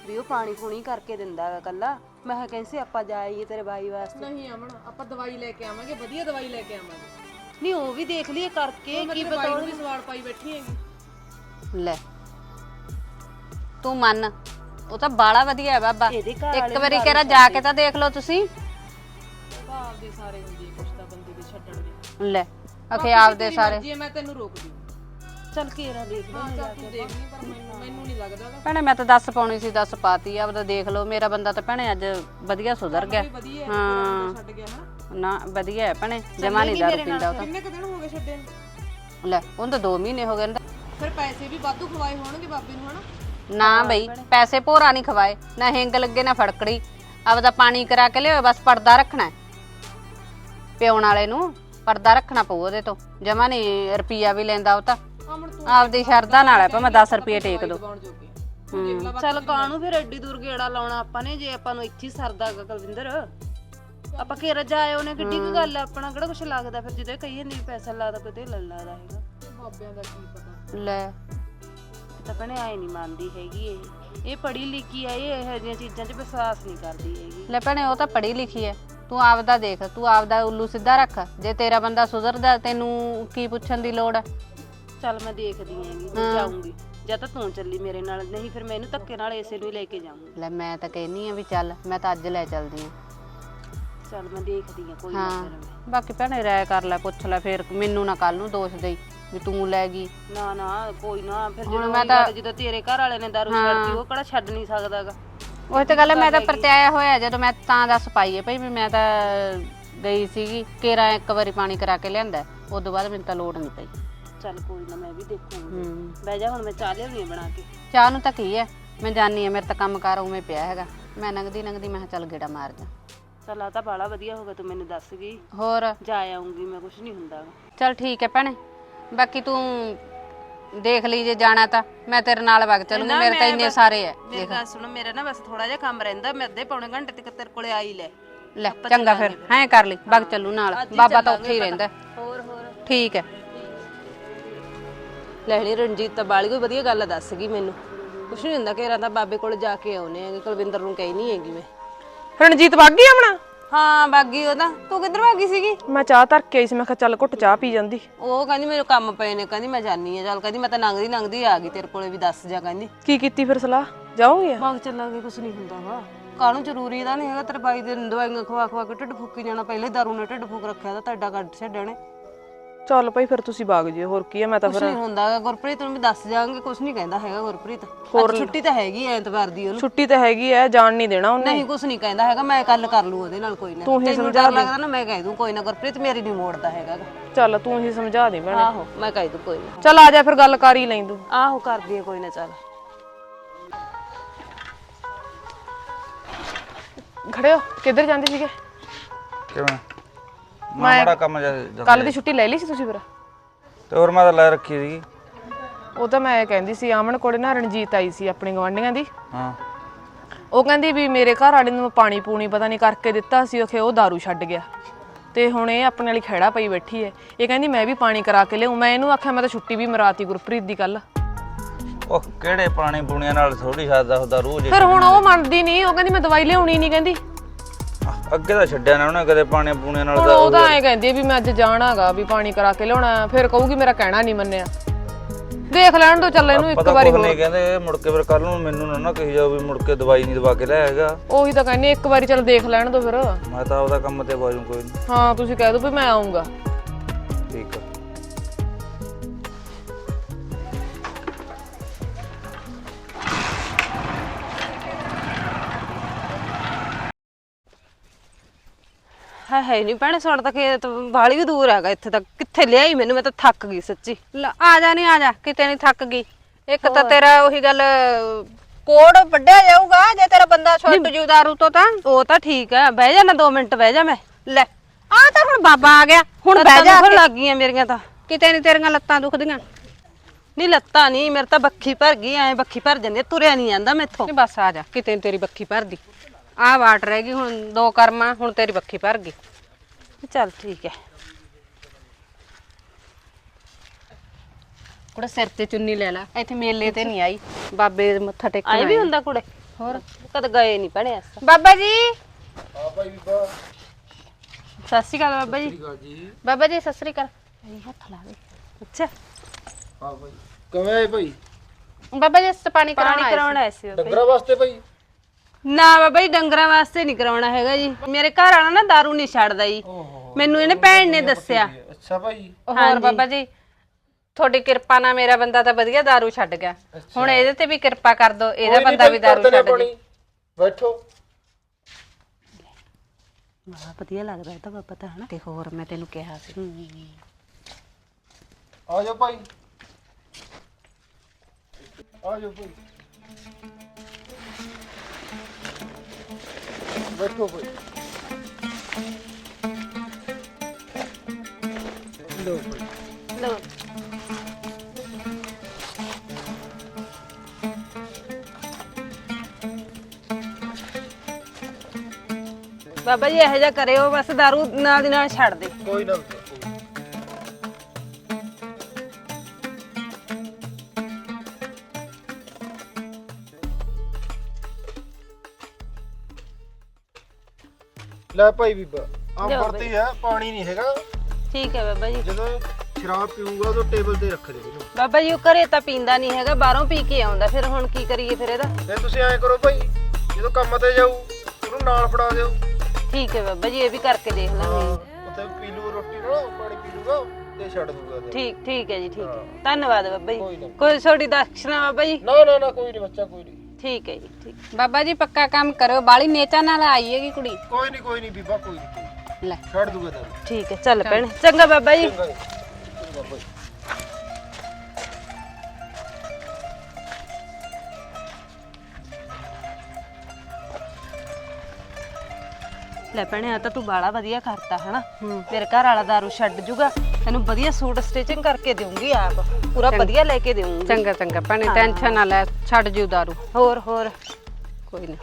ਵੀ ਉਹ ਪਾਣੀ ਪੂਣੀ ਕਰਕੇ ਦਿੰਦਾ ਗਾ ਕੱਲਾ। ਮੈਂ ਕਿਹਾ ਕਹਿੰਦੀ ਸੀ ਆਪਾਂ ਜਾਈਏ ਤੇਰੇ ਬਾਈ ਵਾਸਤੇ? ਨਹੀਂ ਆਵਣ ਆਪਾਂ ਦਵਾਈ ਲੈ ਕੇ ਆਵਾਂਗੇ ਵਧੀਆ ਦਵਾਈ ਲੈ ਕੇ ਆਵਾਂਗੇ। ਨਹੀਂ ਉਹ ਵੀ ਦੇਖ ਲਈਏ ਕਰਕੇ ਕੀ ਪਤਾ ਵੀ ਸਵਾਲ ਪਾਈ ਬੈਠੀ ਹੈਗੀ। ਲੈ। ਤੂੰ ਮੰਨ। ਉਹ ਤਾਂ ਬਾਲਾ ਵਧੀਆ ਹੈ ਬਾਬਾ। ਇਹਦੇ ਘਰ ਇੱਕ ਵਾਰੀ ਕਹਿਰਾ ਜਾ ਕੇ ਤਾਂ ਦੇਖ ਲਓ ਤੁਸੀਂ। ਭਾਵ ਦੇ ਸਾਰੇ ਹੁੰਦੀ ਹੈ ਕੁਛ ਤਾਂ ਬੰਦੇ ਦੇ ਛੱਡਣ ਦੇ। ਲੈ। ਅਖੇ ਆਪਦੇ ਸਾਰੇ। ਜੇ ਮੈਂ ਤੈਨੂੰ ਰੋਕਦੀ। ਚੱਲ ਕੇਰਾ ਦੇਖ ਲੈ ਚੱਲ ਤੂੰ ਦੇਖ ਲਈ ਪਰ ਮੈਨੂੰ ਮੈਨੂੰ ਨਹੀਂ ਲੱਗਦਾ ਗਾ। ਭੈਣੇ ਮੈਂ ਤਾਂ ਦੱਸ ਪਾਉਣੀ ਸੀ ਦੱਸ ਪਾਤੀ ਆਪਦਾ ਦੇਖ ਲਓ। ਮੇਰਾ ਬੰਦਾ ਤਾਂ ਭੈਣੇ ਅੱਜ ਵਧੀਆ ਸੁਧਰ ਗਿਆ। ਵਧੀਆ ਹਾਂ ਛੱਡ ਗਿਆ ਹਨਾ ਨਾ ਵਧੀਆ ਹੈ ਭੈਣੇ ਜਮਾ ਨਹੀਂ ਦਾਰੂ ਪੀਂਦਾ ਉਹ ਤਾਂ ਕਿੰਨੇ ਕੁ ਦਿਨ ਹੋ ਗਏ ਛੱਡੇ ਨੂੰ? ਲੈ ਉਹਨੂੰ ਤਾਂ 2 ਮਹੀਨੇ ਹੋ ਗਏ ਨੇ। ਫਿਰ ਪੈਸੇ ਵੀ ਵਾਧੂ ਖਵਾਏ ਹੋਣਗੇ ਬਾਬੇ ਨੂੰ ਹਨਾ? ਨਾ ਬਈ ਪੈਸੇ ਭੋਰਾ ਨਹੀਂ ਖਵਾਏ ਨਾ ਹਿੰਗ ਲੱਗੇ ਨਾ ਫੜਕੜੀ। ਆਪਦਾ ਪਾਣੀ ਕਰਾ ਕੇ ਲਿਓ ਬਸ ਪਰਦਾ ਰੱਖਣਾ ਹੈ। ਪਿਉਣ ਵਾਲੇ ਨੂੰ ਪਰਦਾ ਰੱਖਣਾ ਪਊ ਉਹਦੇ ਤੋਂ। ਜਮਾ ਨਹੀਂ ਰੁਪਈਆ ਵੀ ਲੈਂਦਾ ਉਹ ਤੂੰ। ਆਪਦੀ ਸ਼ਰਧਾ ਨਾਲ ਹੈ ਭਾਵੇਂ 10 ਰੁਪਏ ਟੇਕ ਦੋ। ਜੋਗੇ ਚੱਲ ਕਾਹਨੂੰ ਫਿਰ ਐਡੀ ਦੂਰ ਗੇੜਾ ਲਾਉਣਾ ਆਪਾਂ ਨੇ ਜੇ ਆਪਾਂ ਨੂੰ ਇੱਥੇ ਹੀ ਸਰਦਾ ਗਾ ਕੁਲਵਿੰਦਰ। ਆਪਾਂ ਕੇਰਾ ਜਾਏ ਉਹਨੇ ਕਿੱਡੀ ਕੁ ਗੱਲ ਆ ਆਪਣਾ ਕਿਹੜਾ ਕੁਛ ਲੱਗਦਾ ਫਿਰ ਜਦੋਂ ਕਹੀ ਜਾਂਦੀ ਵੀ ਪੈਸਾ ਲੱਗਦਾ ਕਿਤੇ ਲੈ ਲੱਗਦਾ ਹੈਗਾ। ਬਾਬਿਆਂ ਦਾ ਕੀ ਪਤਾ। ਲੈ। ਇਹ ਤਾਂ ਭੈਣੇ ਆਏ ਨਹੀਂ ਮੰਨਦੀ ਹੈਗੀ ਇਹ। ਇਹ ਪੜ੍ਹੀ ਲਿਖੀ ਆ ਇਹ ਇਹੋ ਜਿਹੀਆਂ ਚੀਜ਼ਾਂ 'ਚ ਵਿਸ਼ਵਾਸ ਨਹੀਂ ਕਰਦੀ ਹੈਗੀ। ਲੈ ਭੈਣੇ ਉਹ ਤਾਂ ਪੜ੍ਹੀ ਲਿਖੀ ਹੈ ਤੂੰ ਆਪਦਾ ਦੇਖ ਤੂੰ ਆਪਦਾ ਉੱਲੂ ਸਿੱਧਾ ਰੱਖ। ਜੇ ਤੇਰਾ ਬੰਦਾ ਸੁਧਰਦਾ ਤੈਨੂੰ ਕੀ ਪੁੱਛਣ ਦੀ ਲੋੜ ਹੈ ਚੱਲ ਮੈਂ ਦੇਖਦੀ ਮੈਂ ਜਾਊਂਗੀ। ਜਾਂ ਤਾਂ ਤੂੰ ਚੱਲੀ ਮੇਰੇ ਨਾਲ ਨਹੀਂ ਫਿਰ ਮੈਂ ਇਹਨੂੰ ਧੱਕੇ ਨਾਲ ਇਸੇ ਨੂੰ ਹੀ ਲੈ ਕੇ ਜਾਊਂਗੀ। ਲੈ ਮੈਂ ਤਾਂ ਕਹਿੰਨੀ ਆ ਵੀ ਚੱਲ ਮੈਂ ਤਾਂ ਅੱਜ ਲੈ ਚੱਲਦੀ ਆ ਚੱਲ ਮੈਂ ਦੇਖਦੀ ਆ ਕੋਈ ਨਾ ਹਾਂ। ਫਿਰ ਮੈਂ ਬਾਕੀ ਭੈਣੇ ਰਾਇ ਕਰ ਲੈ ਪੁੱਛ ਲੈ ਫੇਰ ਮੈਨੂੰ ਨਾ ਕੱਲ ਨੂੰ ਦੋਸ਼ ਦੇਈ ਵੀ ਤੂੰ ਲੈ ਗਈ। ਨਾ ਨਾ ਕੋਈ ਨਾ ਫਿਰ ਹੁਣ ਜਦੋਂ ਮੈਂ ਤਾਂ- ਜਦੋਂ ਤੇਰੇ ਘਰ ਵਾਲੇ ਨੇ ਦਾਰੂ ਛੱਡਤੀ ਉਹ ਕਿਹੜਾ ਛੱਡ ਨਹੀਂ ਸਕਦਾਗਾ? ਉਹ ਤੇ ਗੱਲ ਹੈ, ਮੈਂ ਤਾਂ ਪਰਤਿਆਇਆ ਹੋਇਆ ਜਦੋਂ ਮੈਂ ਤਾਂ ਦੱਸ ਪਾਈਏ ਭਈ ਵੀ ਮੈਂ ਤਾਂ ਗਈ ਸੀਗੀ ਕੇਰਾ ਇੱਕ ਵਾਰੀ ਪਾਣੀ ਕਰਾ ਕੇ ਲਿਆਂਦਾ ਤੋਂ ਬਾਅਦ ਮੈਨੂੰ ਤਾਂ ਲੋੜ ਨਹੀਂ ਪਈ। ਚੱਲ ਕੋਈ ਨਾ ਮੈਂ ਵੀ ਦੇਖੂੰਗੀ। ਹੂੰ। ਬਹਿ ਜਾ ਹੁਣ ਮੈਂ ਚਾਹ ਲਿਆਉਣੀ ਆ ਬਣਾ ਕੇ। ਚਾਹ ਨੂੰ ਤਾਂ ਕੀ ਹੈ ਮੈਂ ਜਾਣੀ ਆ ਮੇਰੇ ਤਾਂ ਕੰਮ ਕਾਰ ਉਵੇਂ ਪਿਆ ਹੈਗਾ। ਮੈਂ ਨੰਗਦੀ ਨੰਗਦੀ ਮੈਂ ਕਿਹਾ ਚੱਲ ਗੇੜਾ ਮਾਰ ਜਾ। ਚੱਲ ਆ ਤਾਂ ਬਾਲਾ ਵਧੀਆ ਹੋ ਗਿਆ ਤੂੰ ਮੈਨੂੰ ਦੱਸ ਗਈ। ਹੋਰ? ਜਾ ਆਉਂਗੀ ਮੈਂ ਕੁਝ ਨਹੀਂ ਹੁੰਦਾ। ਗਾ। ਚੱਲ ਠੀਕ ਹੈ ਭੈਣੇ। ਬਾਕੀ ਤੂੰ ਦੇਖ ਲਈ ਜੇ ਜਾਣਾ ਤਾਂ ਮੈਂ ਤੇਰੇ ਨਾਲ ਵਗ ਚੱਲੂੰਗੀ ਮੇਰੇ ਤਾਂ ਇੰਨੇ ਸਾਰੇ ਐ। ਮੇਰੀ ਗੱਲ ਸੁਣੋ ਮੇਰਾ ਨਾ ਬਸ ਥੋੜਾ ਜਿਹਾ ਕੰਮ ਰਹਿੰਦਾ ਮੈਂ ਅੱਧੇ ਪੌਣੇ ਘੰਟੇ ਤੱਕ ਤੇਰੇ ਕੋਲੇ ਆਈ ਲੈ। ਲੈ ਚੰਗਾ ਫਿਰ ਹੈਂ ਕਰ ਲਈ ਵਗ ਚੱਲੂ ਨਾਲ। ਬਾਬਾ ਤਾਂ ਉੱਥੇ ਹੀ ਰਹਿੰਦਾ। ਹੋਰ ਹੋਰ। ਠੀਕ ਹੈ ਲੈਣੀ ਰਣਜੀਤ ਤਾਂ ਬਾਲੀ ਕੋਈ ਵਧੀਆ ਗੱਲ ਦੱਸ ਗਈ ਮੈਨੂੰ। ਕੁਛ ਨਹੀਂ ਹੁੰਦਾ ਕਿ ਤਾਂ ਬਾਬੇ ਕੋਲ ਜਾ ਕੇ ਆਉਨੇ ਆ ਕੁਲਵਿੰਦਰ ਨੂੰ ਕਹੀ ਨਹੀਂ ਹੈਗੀ ਮੈਂ। ਰਣਜੀਤ ਵਗ ਗਈ ਆਮਣਾ ਹਾਂ ਬਾਗੀ ਉਹਦਾ ਤੂੰ। ਕਿੱਧਰ ਭਾਗੀ ਸੀਗੀ? ਮੈਂ ਚਾਹ ਧਰ ਕੇ ਆਈ ਸੀ ਮੈਂ ਕਿਹਾ ਚੱਲ ਘੁੱਟ ਚਾਹ ਪੀ ਜਾਂਦੀ। ਉਹ ਕਹਿੰਦੀ ਮੇਰੇ ਕੰਮ ਪਏ ਨੇ ਕਹਿੰਦੀ ਮੈਂ ਜਾਨੀ ਆ ਚੱਲ ਕਹਿੰਦੀ ਮੈਂ ਤਾਂ ਨੰਗਦੀ ਨੰਗਦੀ ਆ ਗਈ ਤੇਰੇ ਕੋਲੇ ਵੀ ਦੱਸ ਜਾ ਕਹਿੰਦੀ। ਕੀ ਕੀਤੀ ਫਿਰ ਸਲਾਹ? ਜਾਓਗੇ? ਬਾਗ ਚੱਲਾਂਗੇ ਕੁਛ ਨਹੀਂ ਹੁੰਦਾ ਵਾ। ਕਾਹਨੂੰ ਜ਼ਰੂਰੀ ਦਾ ਨਹੀਂ ਹੈਗਾ ਤੇਰੇ ਬਾਈ ਦੇ ਦਵਾਈਆਂ ਖਵਾ ਖਵਾ ਕੇ ਢਿੱਡ ਫੁੱਕੀ ਜਾਣਾ। ਪਹਿਲੇ ਦਾਰੂ ਨੇ ਢਿੱਡ ਫੁੱਕ ਰੱਖਿਆ ਤਾਂ ਤੁਹਾਡਾ ਕੱਢ ਛੱਡਿਆ ਨੇ ਚੱਲ ਭਾਈ ਫਿਰ ਤੁਸੀਂ ਵਗ ਜਿਓ ਹੋਰ ਕੀ ਹੈ ਮੈਂ ਤਾਂ ਕੁਛ ਫਿਰ ਨਹੀਂ ਹੁੰਦਾ ਗਾ, ਗੁਰਪ੍ਰੀਤ ਨੂੰ ਵੀ ਦੱਸ ਜਾਵਾਂਗੇ ਕੁਛ ਨਹੀਂ ਕਹਿੰਦਾ ਹੈਗਾ ਗੁਰਪ੍ਰੀਤ। ਹੋਰ ਛੁੱਟੀ ਤਾਂ ਹੈਗੀ ਐ ਐਤਵਾਰ ਦੀ ਉਹਨੂੰ। ਛੁੱਟੀ ਤਾਂ ਹੈਗੀ ਐ ਜਾਣ ਨਹੀਂ ਦੇਣਾ ਉਹਨੇ। ਨਹੀਂ ਕੁਛ ਨਹੀਂ ਕਹਿੰਦਾ ਹੈਗਾ ਮੈਂ ਗੱਲ ਕਰ ਲੂ ਉਹਦੇ ਨਾਲ ਕੋਈ ਨਾ। ਤੂੰ ਹੀ ਤੈਨੂੰ ਸਮਝਾ ਡਰ ਲੱਗਦਾ ਨਾ ਮੈਂ ਕਹਿ ਦੂੰ ਕੋਈ ਨਾ ਗੁਰਪ੍ਰੀਤ ਮੇਰੀ ਨਹੀਂ ਮੋੜਦਾ ਹੈਗਾ। ਗਾ। ਚੱਲ ਤੂੰ ਹੀ ਸਮਝਾ ਦੇ ਭੈਣੇ। ਆਹੋ ਮੈਂ ਕਹਿ ਦੂੰ ਕੋਈ ਨਾ। ਚੱਲ ਆ ਜਾ ਫਿਰ ਗੱਲ ਕਰ ਹੀ ਲੈਂ ਤੂੰ ਆਹੋ ਕਰਦੀ ਆ ਕੋਈ ਨਾ ਚੱਲ। ਖੜੇ ਹੋ ਕਿੱਧਰ ਜਾਂਦੇ ਸੀਗੇ? ਕਿਵੇਂ? ਮਾੜਾ ਕੰਮ ਜਿਹਾ ਕੱਲ ਦੀ ਛੁੱਟੀ ਲੈ ਲਈ ਸੀ ਤੁਸੀਂ ਫਿਰ? ਤੇ ਹੋਰ ਮੈਂ ਤਾਂ ਲੈ ਰੱਖੀ ਸੀਗੀ। ਉਹ ਤਾਂ ਮੈਂ ਕਹਿੰਦੀ ਸੀ ਆਮਣ ਕੋਲੇ ਨਾ ਰਣਜੀਤ ਆਈ ਸੀ ਆਪਣੀ ਗਵਾਂਢੀਆਂ ਦੀ। ਹਾਂ। ਉਹ ਕਹਿੰਦੀ ਵੀ ਮੇਰੇ ਘਰ ਵਾਲੇ ਨੂੰ ਪਾਣੀ ਪੂਣੀ ਪਤਾ ਨਹੀਂ ਕਰਕੇ ਦਿੱਤਾ ਸੀ ਉਥੇ ਉਹ दारू ਛੱਡ ਗਿਆ। ਤੇ ਹੁਣ ਇਹ ਆਪਣੇ ਵਾਲੀ ਖੇੜਾ ਪਈ ਬੈਠੀ ਹੈ। ਇਹ ਕਹਿੰਦੀ ਮੈਂ ਵੀ ਪਾਣੀ ਕਰਾ ਕੇ ਲਿਆਉਂ ਮੈਂ ਇਹਨੂੰ ਆਖਿਆ ਮੈਂ ਤਾਂ ਛੁੱਟੀ ਵੀ ਮਰਾਤੀ ਗੁਰਪ੍ਰੀਤ ਦੀ ਕੱਲ ਉਹ ਕਿਹੜੇ ਪਾਣੀ ਪੂਣੀਆਂ ਨਾਲ ਥੋੜੀ ਛੱਡਦਾ ਹੁੰਦਾ ਰੋਜ਼ ਫਿਰ ਹੁਣ ਉਹ ਮੰਨਦੀ ਨਹੀਂ ਉਹ ਕਹਿੰਦੀ ਮੈਂ ਦਵਾਈ ਲਿਆਉਣੀ ਨਹੀਂ ਕਹਿੰਦੀ। ਅੱਗੇ ਤਾਂ ਛੱਡਿਆ ਨਾ ਉਹਨੇ ਕਦੇ ਪਾਣੀ ਪੂਣੀਆਂ ਨਾਲ ਹੁਣ ਉਹ ਤਾਂ ਐਂ ਕਹਿੰਦੀ ਵੀ ਮੈਂ ਅੱਜ ਜਾਣਾਗਾ ਵੀ ਪਾਣੀ ਕਰਾ ਕੇ ਲਿਆਉਣਾ ਫਿਰ ਕਹੂਗੀ ਮੇਰਾ ਕਹਿਣਾ ਨਹੀਂ ਮੰਨਿਆ। ਦੇਖ ਲੈਣ ਦੋ ਚੱਲ ਇਹਨੂੰ ਇੱਕ ਵਾਰੀ ਹੋਰ। ਨਹੀਂ ਕਹਿੰਦੇ ਮੁੜ ਕੇ ਫਿਰ ਕੱਲ ਨੂੰ ਮੈਨੂੰ ਨਾ ਨਾ ਕਹੀ ਜਾਓ ਵੀ ਮੁੜ ਕੇ ਦਵਾਈ ਨਹੀਂ ਦਵਾ ਕੇ ਲੈ ਆਏਗਾ ਉਹੀ ਤਾਂ ਕਹਿੰਦੀ ਇੱਕ ਵਾਰੀ ਚੱਲ ਦੇਖ ਲੈਣ ਦੋ ਫਿਰ। ਮੈਂ ਤਾਂ ਉਹਦਾ ਕੰਮ ਤੇ ਬਾਜੂ ਕੋਈ ਨਹੀਂ ਹਾਂ ਤੁਸੀਂ ਕਹਿ ਦੋ ਵੀ ਮੈਂ ਆਉਂਗਾ ਠੀਕ ਆ। ਹੈ ਹੈ ਨਹੀਂ ਭੈਣੇ ਸਾਡਾ ਤਾਂ ਖੇਤ ਬਾਲੀ ਵੀ ਦੂਰ ਹੈਗਾ ਇੱਥੇ ਤੱਕ। ਕਿੱਥੇ ਲਿਆਈ ਮੈਨੂੰ ਮੈਂ ਤਾਂ ਥੱਕ ਗਈ ਸੱਚੀ। ਲੈ, ਆ ਜਾ ਨਹੀਂ ਆ ਜਾ ਕਿਤੇ ਨਹੀਂ ਥੱਕ ਗਈ। ਇੱਕ ਤਾਂ ਤੇਰਾ ਉਹੀ ਗੱਲ ਕੋੜ ਵੱਡਿਆ ਜਾਊਗਾ ਜੇ ਤੇਰਾ ਬੰਦਾ ਛੁੱਟ ਜੂ ਦਾਰੂ ਤੋਂ ਤਾਂ। ਉਹ ਤਾਂ ਠੀਕ ਹੈ ਬਹਿ ਜਾ ਨਾ 2 ਮਿੰਟ ਬਹਿ ਜਾ ਮੈਂ। ਲੈ ਆ ਤਾਂ ਹੁਣ ਬਾਬਾ ਆ ਗਿਆ। ਹੁਣ ਬਹਿ ਜਾ ਲੱਗ ਗਈਆਂ ਮੇਰੀਆਂ ਤਾਂ। ਕਿਤੇ ਨਹੀਂ ਤੇਰੀਆਂ ਲੱਤਾਂ ਦੁਖਦੀਆਂ। ਨਹੀਂ ਲੱਤਾਂ ਨਹੀਂ ਮੇਰੇ ਤਾਂ ਬੱਖੀ ਭਰ ਗਈ ਐ ਬੱਖੀ ਭਰ ਜਾਂਦੀ ਆ, ਤੁਰਿਆ ਨਹੀਂ ਜਾਂਦਾ ਮੈਥੋਂ। ਬਸ ਆ ਜਾ ਕਿਤੇ ਨੀ ਤੇਰੀ ਬੱਖੀ ਭਰਦੀ। ਆ ਵਾਟ ਰਹਿ ਗਈ ਹੁਣ ਦੋ ਕਰਮਾਂ ਹੁਣ ਤੇਰੀ ਬੱਖੀ ਭਰ ਗਈ। ਚੱਲ ਠੀਕ ਹੈ ਕੁੜਾ ਸਿਰ ਤੇ ਚੁੰਨੀ ਲੈ ਲੈ ਇੱਥੇ ਮੇਲੇ ਤੇ ਨਹੀਂ ਆਈ। ਬਾਬੇ ਦੇ ਮੱਥਾ ਟੇਕਣ ਆਏ ਵੀ। ਹੁੰਦਾ ਕੁੜੇ? ਹੋਰ? ਕਦ ਗਏ ਨਹੀਂ ਭੈਣੇ ਬਾਬਾ ਜੀ! ਸਤਿ ਸ਼੍ਰੀ ਅਕਾਲ ਬਾਬਾ ਜੀ। ਬਾਬਾ ਜੀ ਸਤਿ ਸ੍ਰੀ ਅਕਾਲ। ਇਹ ਹੱਥ ਲਾ ਦੇ। ਅੱਛਾ। ਕਿਵੇਂ ਆਏ ਭਾਈ? ਬਾਬਾ ਜੀ ਇਸ ਪਾਣੀ ਕਰਾਉਣਾ ਪਾਣੀ ਕਰਾਉਣਾ ਆਏ ਸੀ। ਡੰਗਰਾਂ ਵਾਸਤੇ ਭਾਈ? ਨਾ ਬਾਬਾ ਜੀ ਡੰਗਰਾਂ ਵਾਸਤੇ ਨਹੀਂ ਕਰਾਉਣਾ ਹੈਗਾ ਜੀ ਮੇਰੇ ਘਰ ਵਾਲਾ ਨਾ दारू ਨਹੀਂ ਛੱਡਦਾ ਜੀ ਮੈਨੂੰ ਇਹਨੇ ਭੈਣ ਨੇ ਦੱਸਿਆ ਅੱਛਾ ਭਾਈ ਹੋਰ ਬਾਬਾ ਜੀ ਤੁਹਾਡੀ ਕਿਰਪਾ ਨਾਲ ਮੇਰਾ ਬੰਦਾ ਤਾਂ ਵਧੀਆ दारू ਛੱਡ ਗਿਆ ਹੁਣ ਇਹਦੇ ਤੇ ਵੀ ਕਿਰਪਾ ਕਰ ਦਿਓ ਇਹਦਾ ਬੰਦਾ ਵੀ दारू ਛੱਡ ਜੇ ਬੈਠੋ ਬੜਾ ਵਧੀਆ ਲੱਗਦਾ ਇਹ ਤਾਂ ਬਾਬਾ ਤਾਂ ਹਨਾ ਤੇ ਹੋਰ ਮੈਂ ਤੈਨੂੰ ਕਿਹਾ ਸੀ ਆ ਜਾਓ ਭਾਈ ਆ ਜਾਓ ਭਾਈ ਬੈਠੋ ਭਾਈ ਲਓ ਭਾਈ ਲਓ ਬਾਬਾ ਜੀ ਇਹੋ ਜਿਹਾ ਕਰਿਓ ਬਸ दारू ਨਾਲ ਦੀ ਨਾਲ ਛੱਡ ਦੇ। ਕੋਈ ਨਾ। ਲੈ ਭਾਈ ਬੀਬਾ ਆ ਵਰਤੀ ਹੈ ਪਾਣੀ ਨਹੀਂ ਹੈਗਾ। ਠੀਕ ਹੈ ਬਾਬਾ ਜੀ। ਜਦੋਂ ਸ਼ਰਾਬ ਪੀਊਗਾ ਉਹ ਟੇਬਲ ਤੇ ਰੱਖ ਦੇ ਇਹਨੂੰ ਬਾਬਾ ਜੀ ਉਹ ਘਰੇ ਤਾਂ ਪੀਂਦਾ ਨਹੀਂ ਹੈਗਾ ਬਾਹਰੋਂ ਪੀ ਕੇ ਆਉਂਦਾ ਫਿਰ ਹੁਣ ਕੀ ਕਰੀਏ ਫਿਰ ਇਹਦਾ? ਫਿਰ ਤੁਸੀਂ ਐਂ ਕਰੋ ਭਾਈ ਜਦੋਂ ਕੰਮ ਤੇ ਜਾਊ ਉਹਨੂੰ ਨਾਲ ਫੜਾ ਦਿਓ। ਠੀਕ ਹੈ ਬਾਬਾ ਜੀ ਇਹ ਵੀ ਕਰਕੇ ਦੇਖ ਲਾਂਗੇ। ਉੱਥੇ ਪੀ ਲੂ ਰੋਟੀ ਨਾਲ ਪਾਣੀ ਪੀ ਲੂਗਾ ਤੇ ਛੱਡ ਦੂਗਾ ਤੇ। ਠੀਕ ਠੀਕ ਹੈ ਜੀ ਠੀਕ ਹੈ। ਧੰਨਵਾਦ ਬਾਬਾ ਜੀ। ਕੋਈ ਛੋਟੀ ਦਕਸ਼ਨਾ ਬਾਬਾ ਜੀ। ਨਾ ਨਾ ਨਾ ਕੋਈ ਨਹੀਂ ਬੱਚਾ ਕੋਈ ਨਹੀਂ। ਠੀਕ ਹੈ ਜੀ ਠੀਕ ਬਾਬਾ ਜੀ ਪੱਕਾ ਕੰਮ ਕਰੋ ਬਾਲੀ ਨੇਚਾ ਨਾਲ ਆਈ ਹੈਗੀ ਕੁੜੀ ਕੋਈ ਨਹੀਂ ਕੋਈ ਨਹੀਂ ਬੀਬਾ ਕੋਈ ਨਹੀਂ ਲੈ ਛੱਡ ਦੂਗਾ ਤੈਨੂੰ ਠੀਕ ਹੈ ਚੱਲ ਭੈਣ ਚੰਗਾ ਬਾਬਾ ਜੀ ਲੈ ਭੈਣੇ ਆ ਤਾਂ ਤੂੰ ਬਾਲਾ ਵਧੀਆ ਕਰਤਾ ਹਨਾ ਮੇਰੇ ਘਰ ਵਾਲਾ ਦਾਰੂ ਛੱਡ ਜੂਗਾ ਤੈਨੂੰ ਵਧੀਆ ਸੂਟ ਸਟਿਚਿੰਗ ਕਰਕੇ ਦੇਊਂਗੀ ਆਪ। ਪੂਰਾ ਵਧੀਆ ਲੈ ਕੇ ਦੇਊਂਗੀ। ਚੰਗਾ ਚੰਗਾ। ਭੈਣੇ ਟੈਨਸ਼ਨ ਨਾ ਲੈ ਛੱਡ ਜੂ ਦਾਰੂ। ਹੋਰ ਹੋਰ। ਕੋਈ ਨਹੀਂ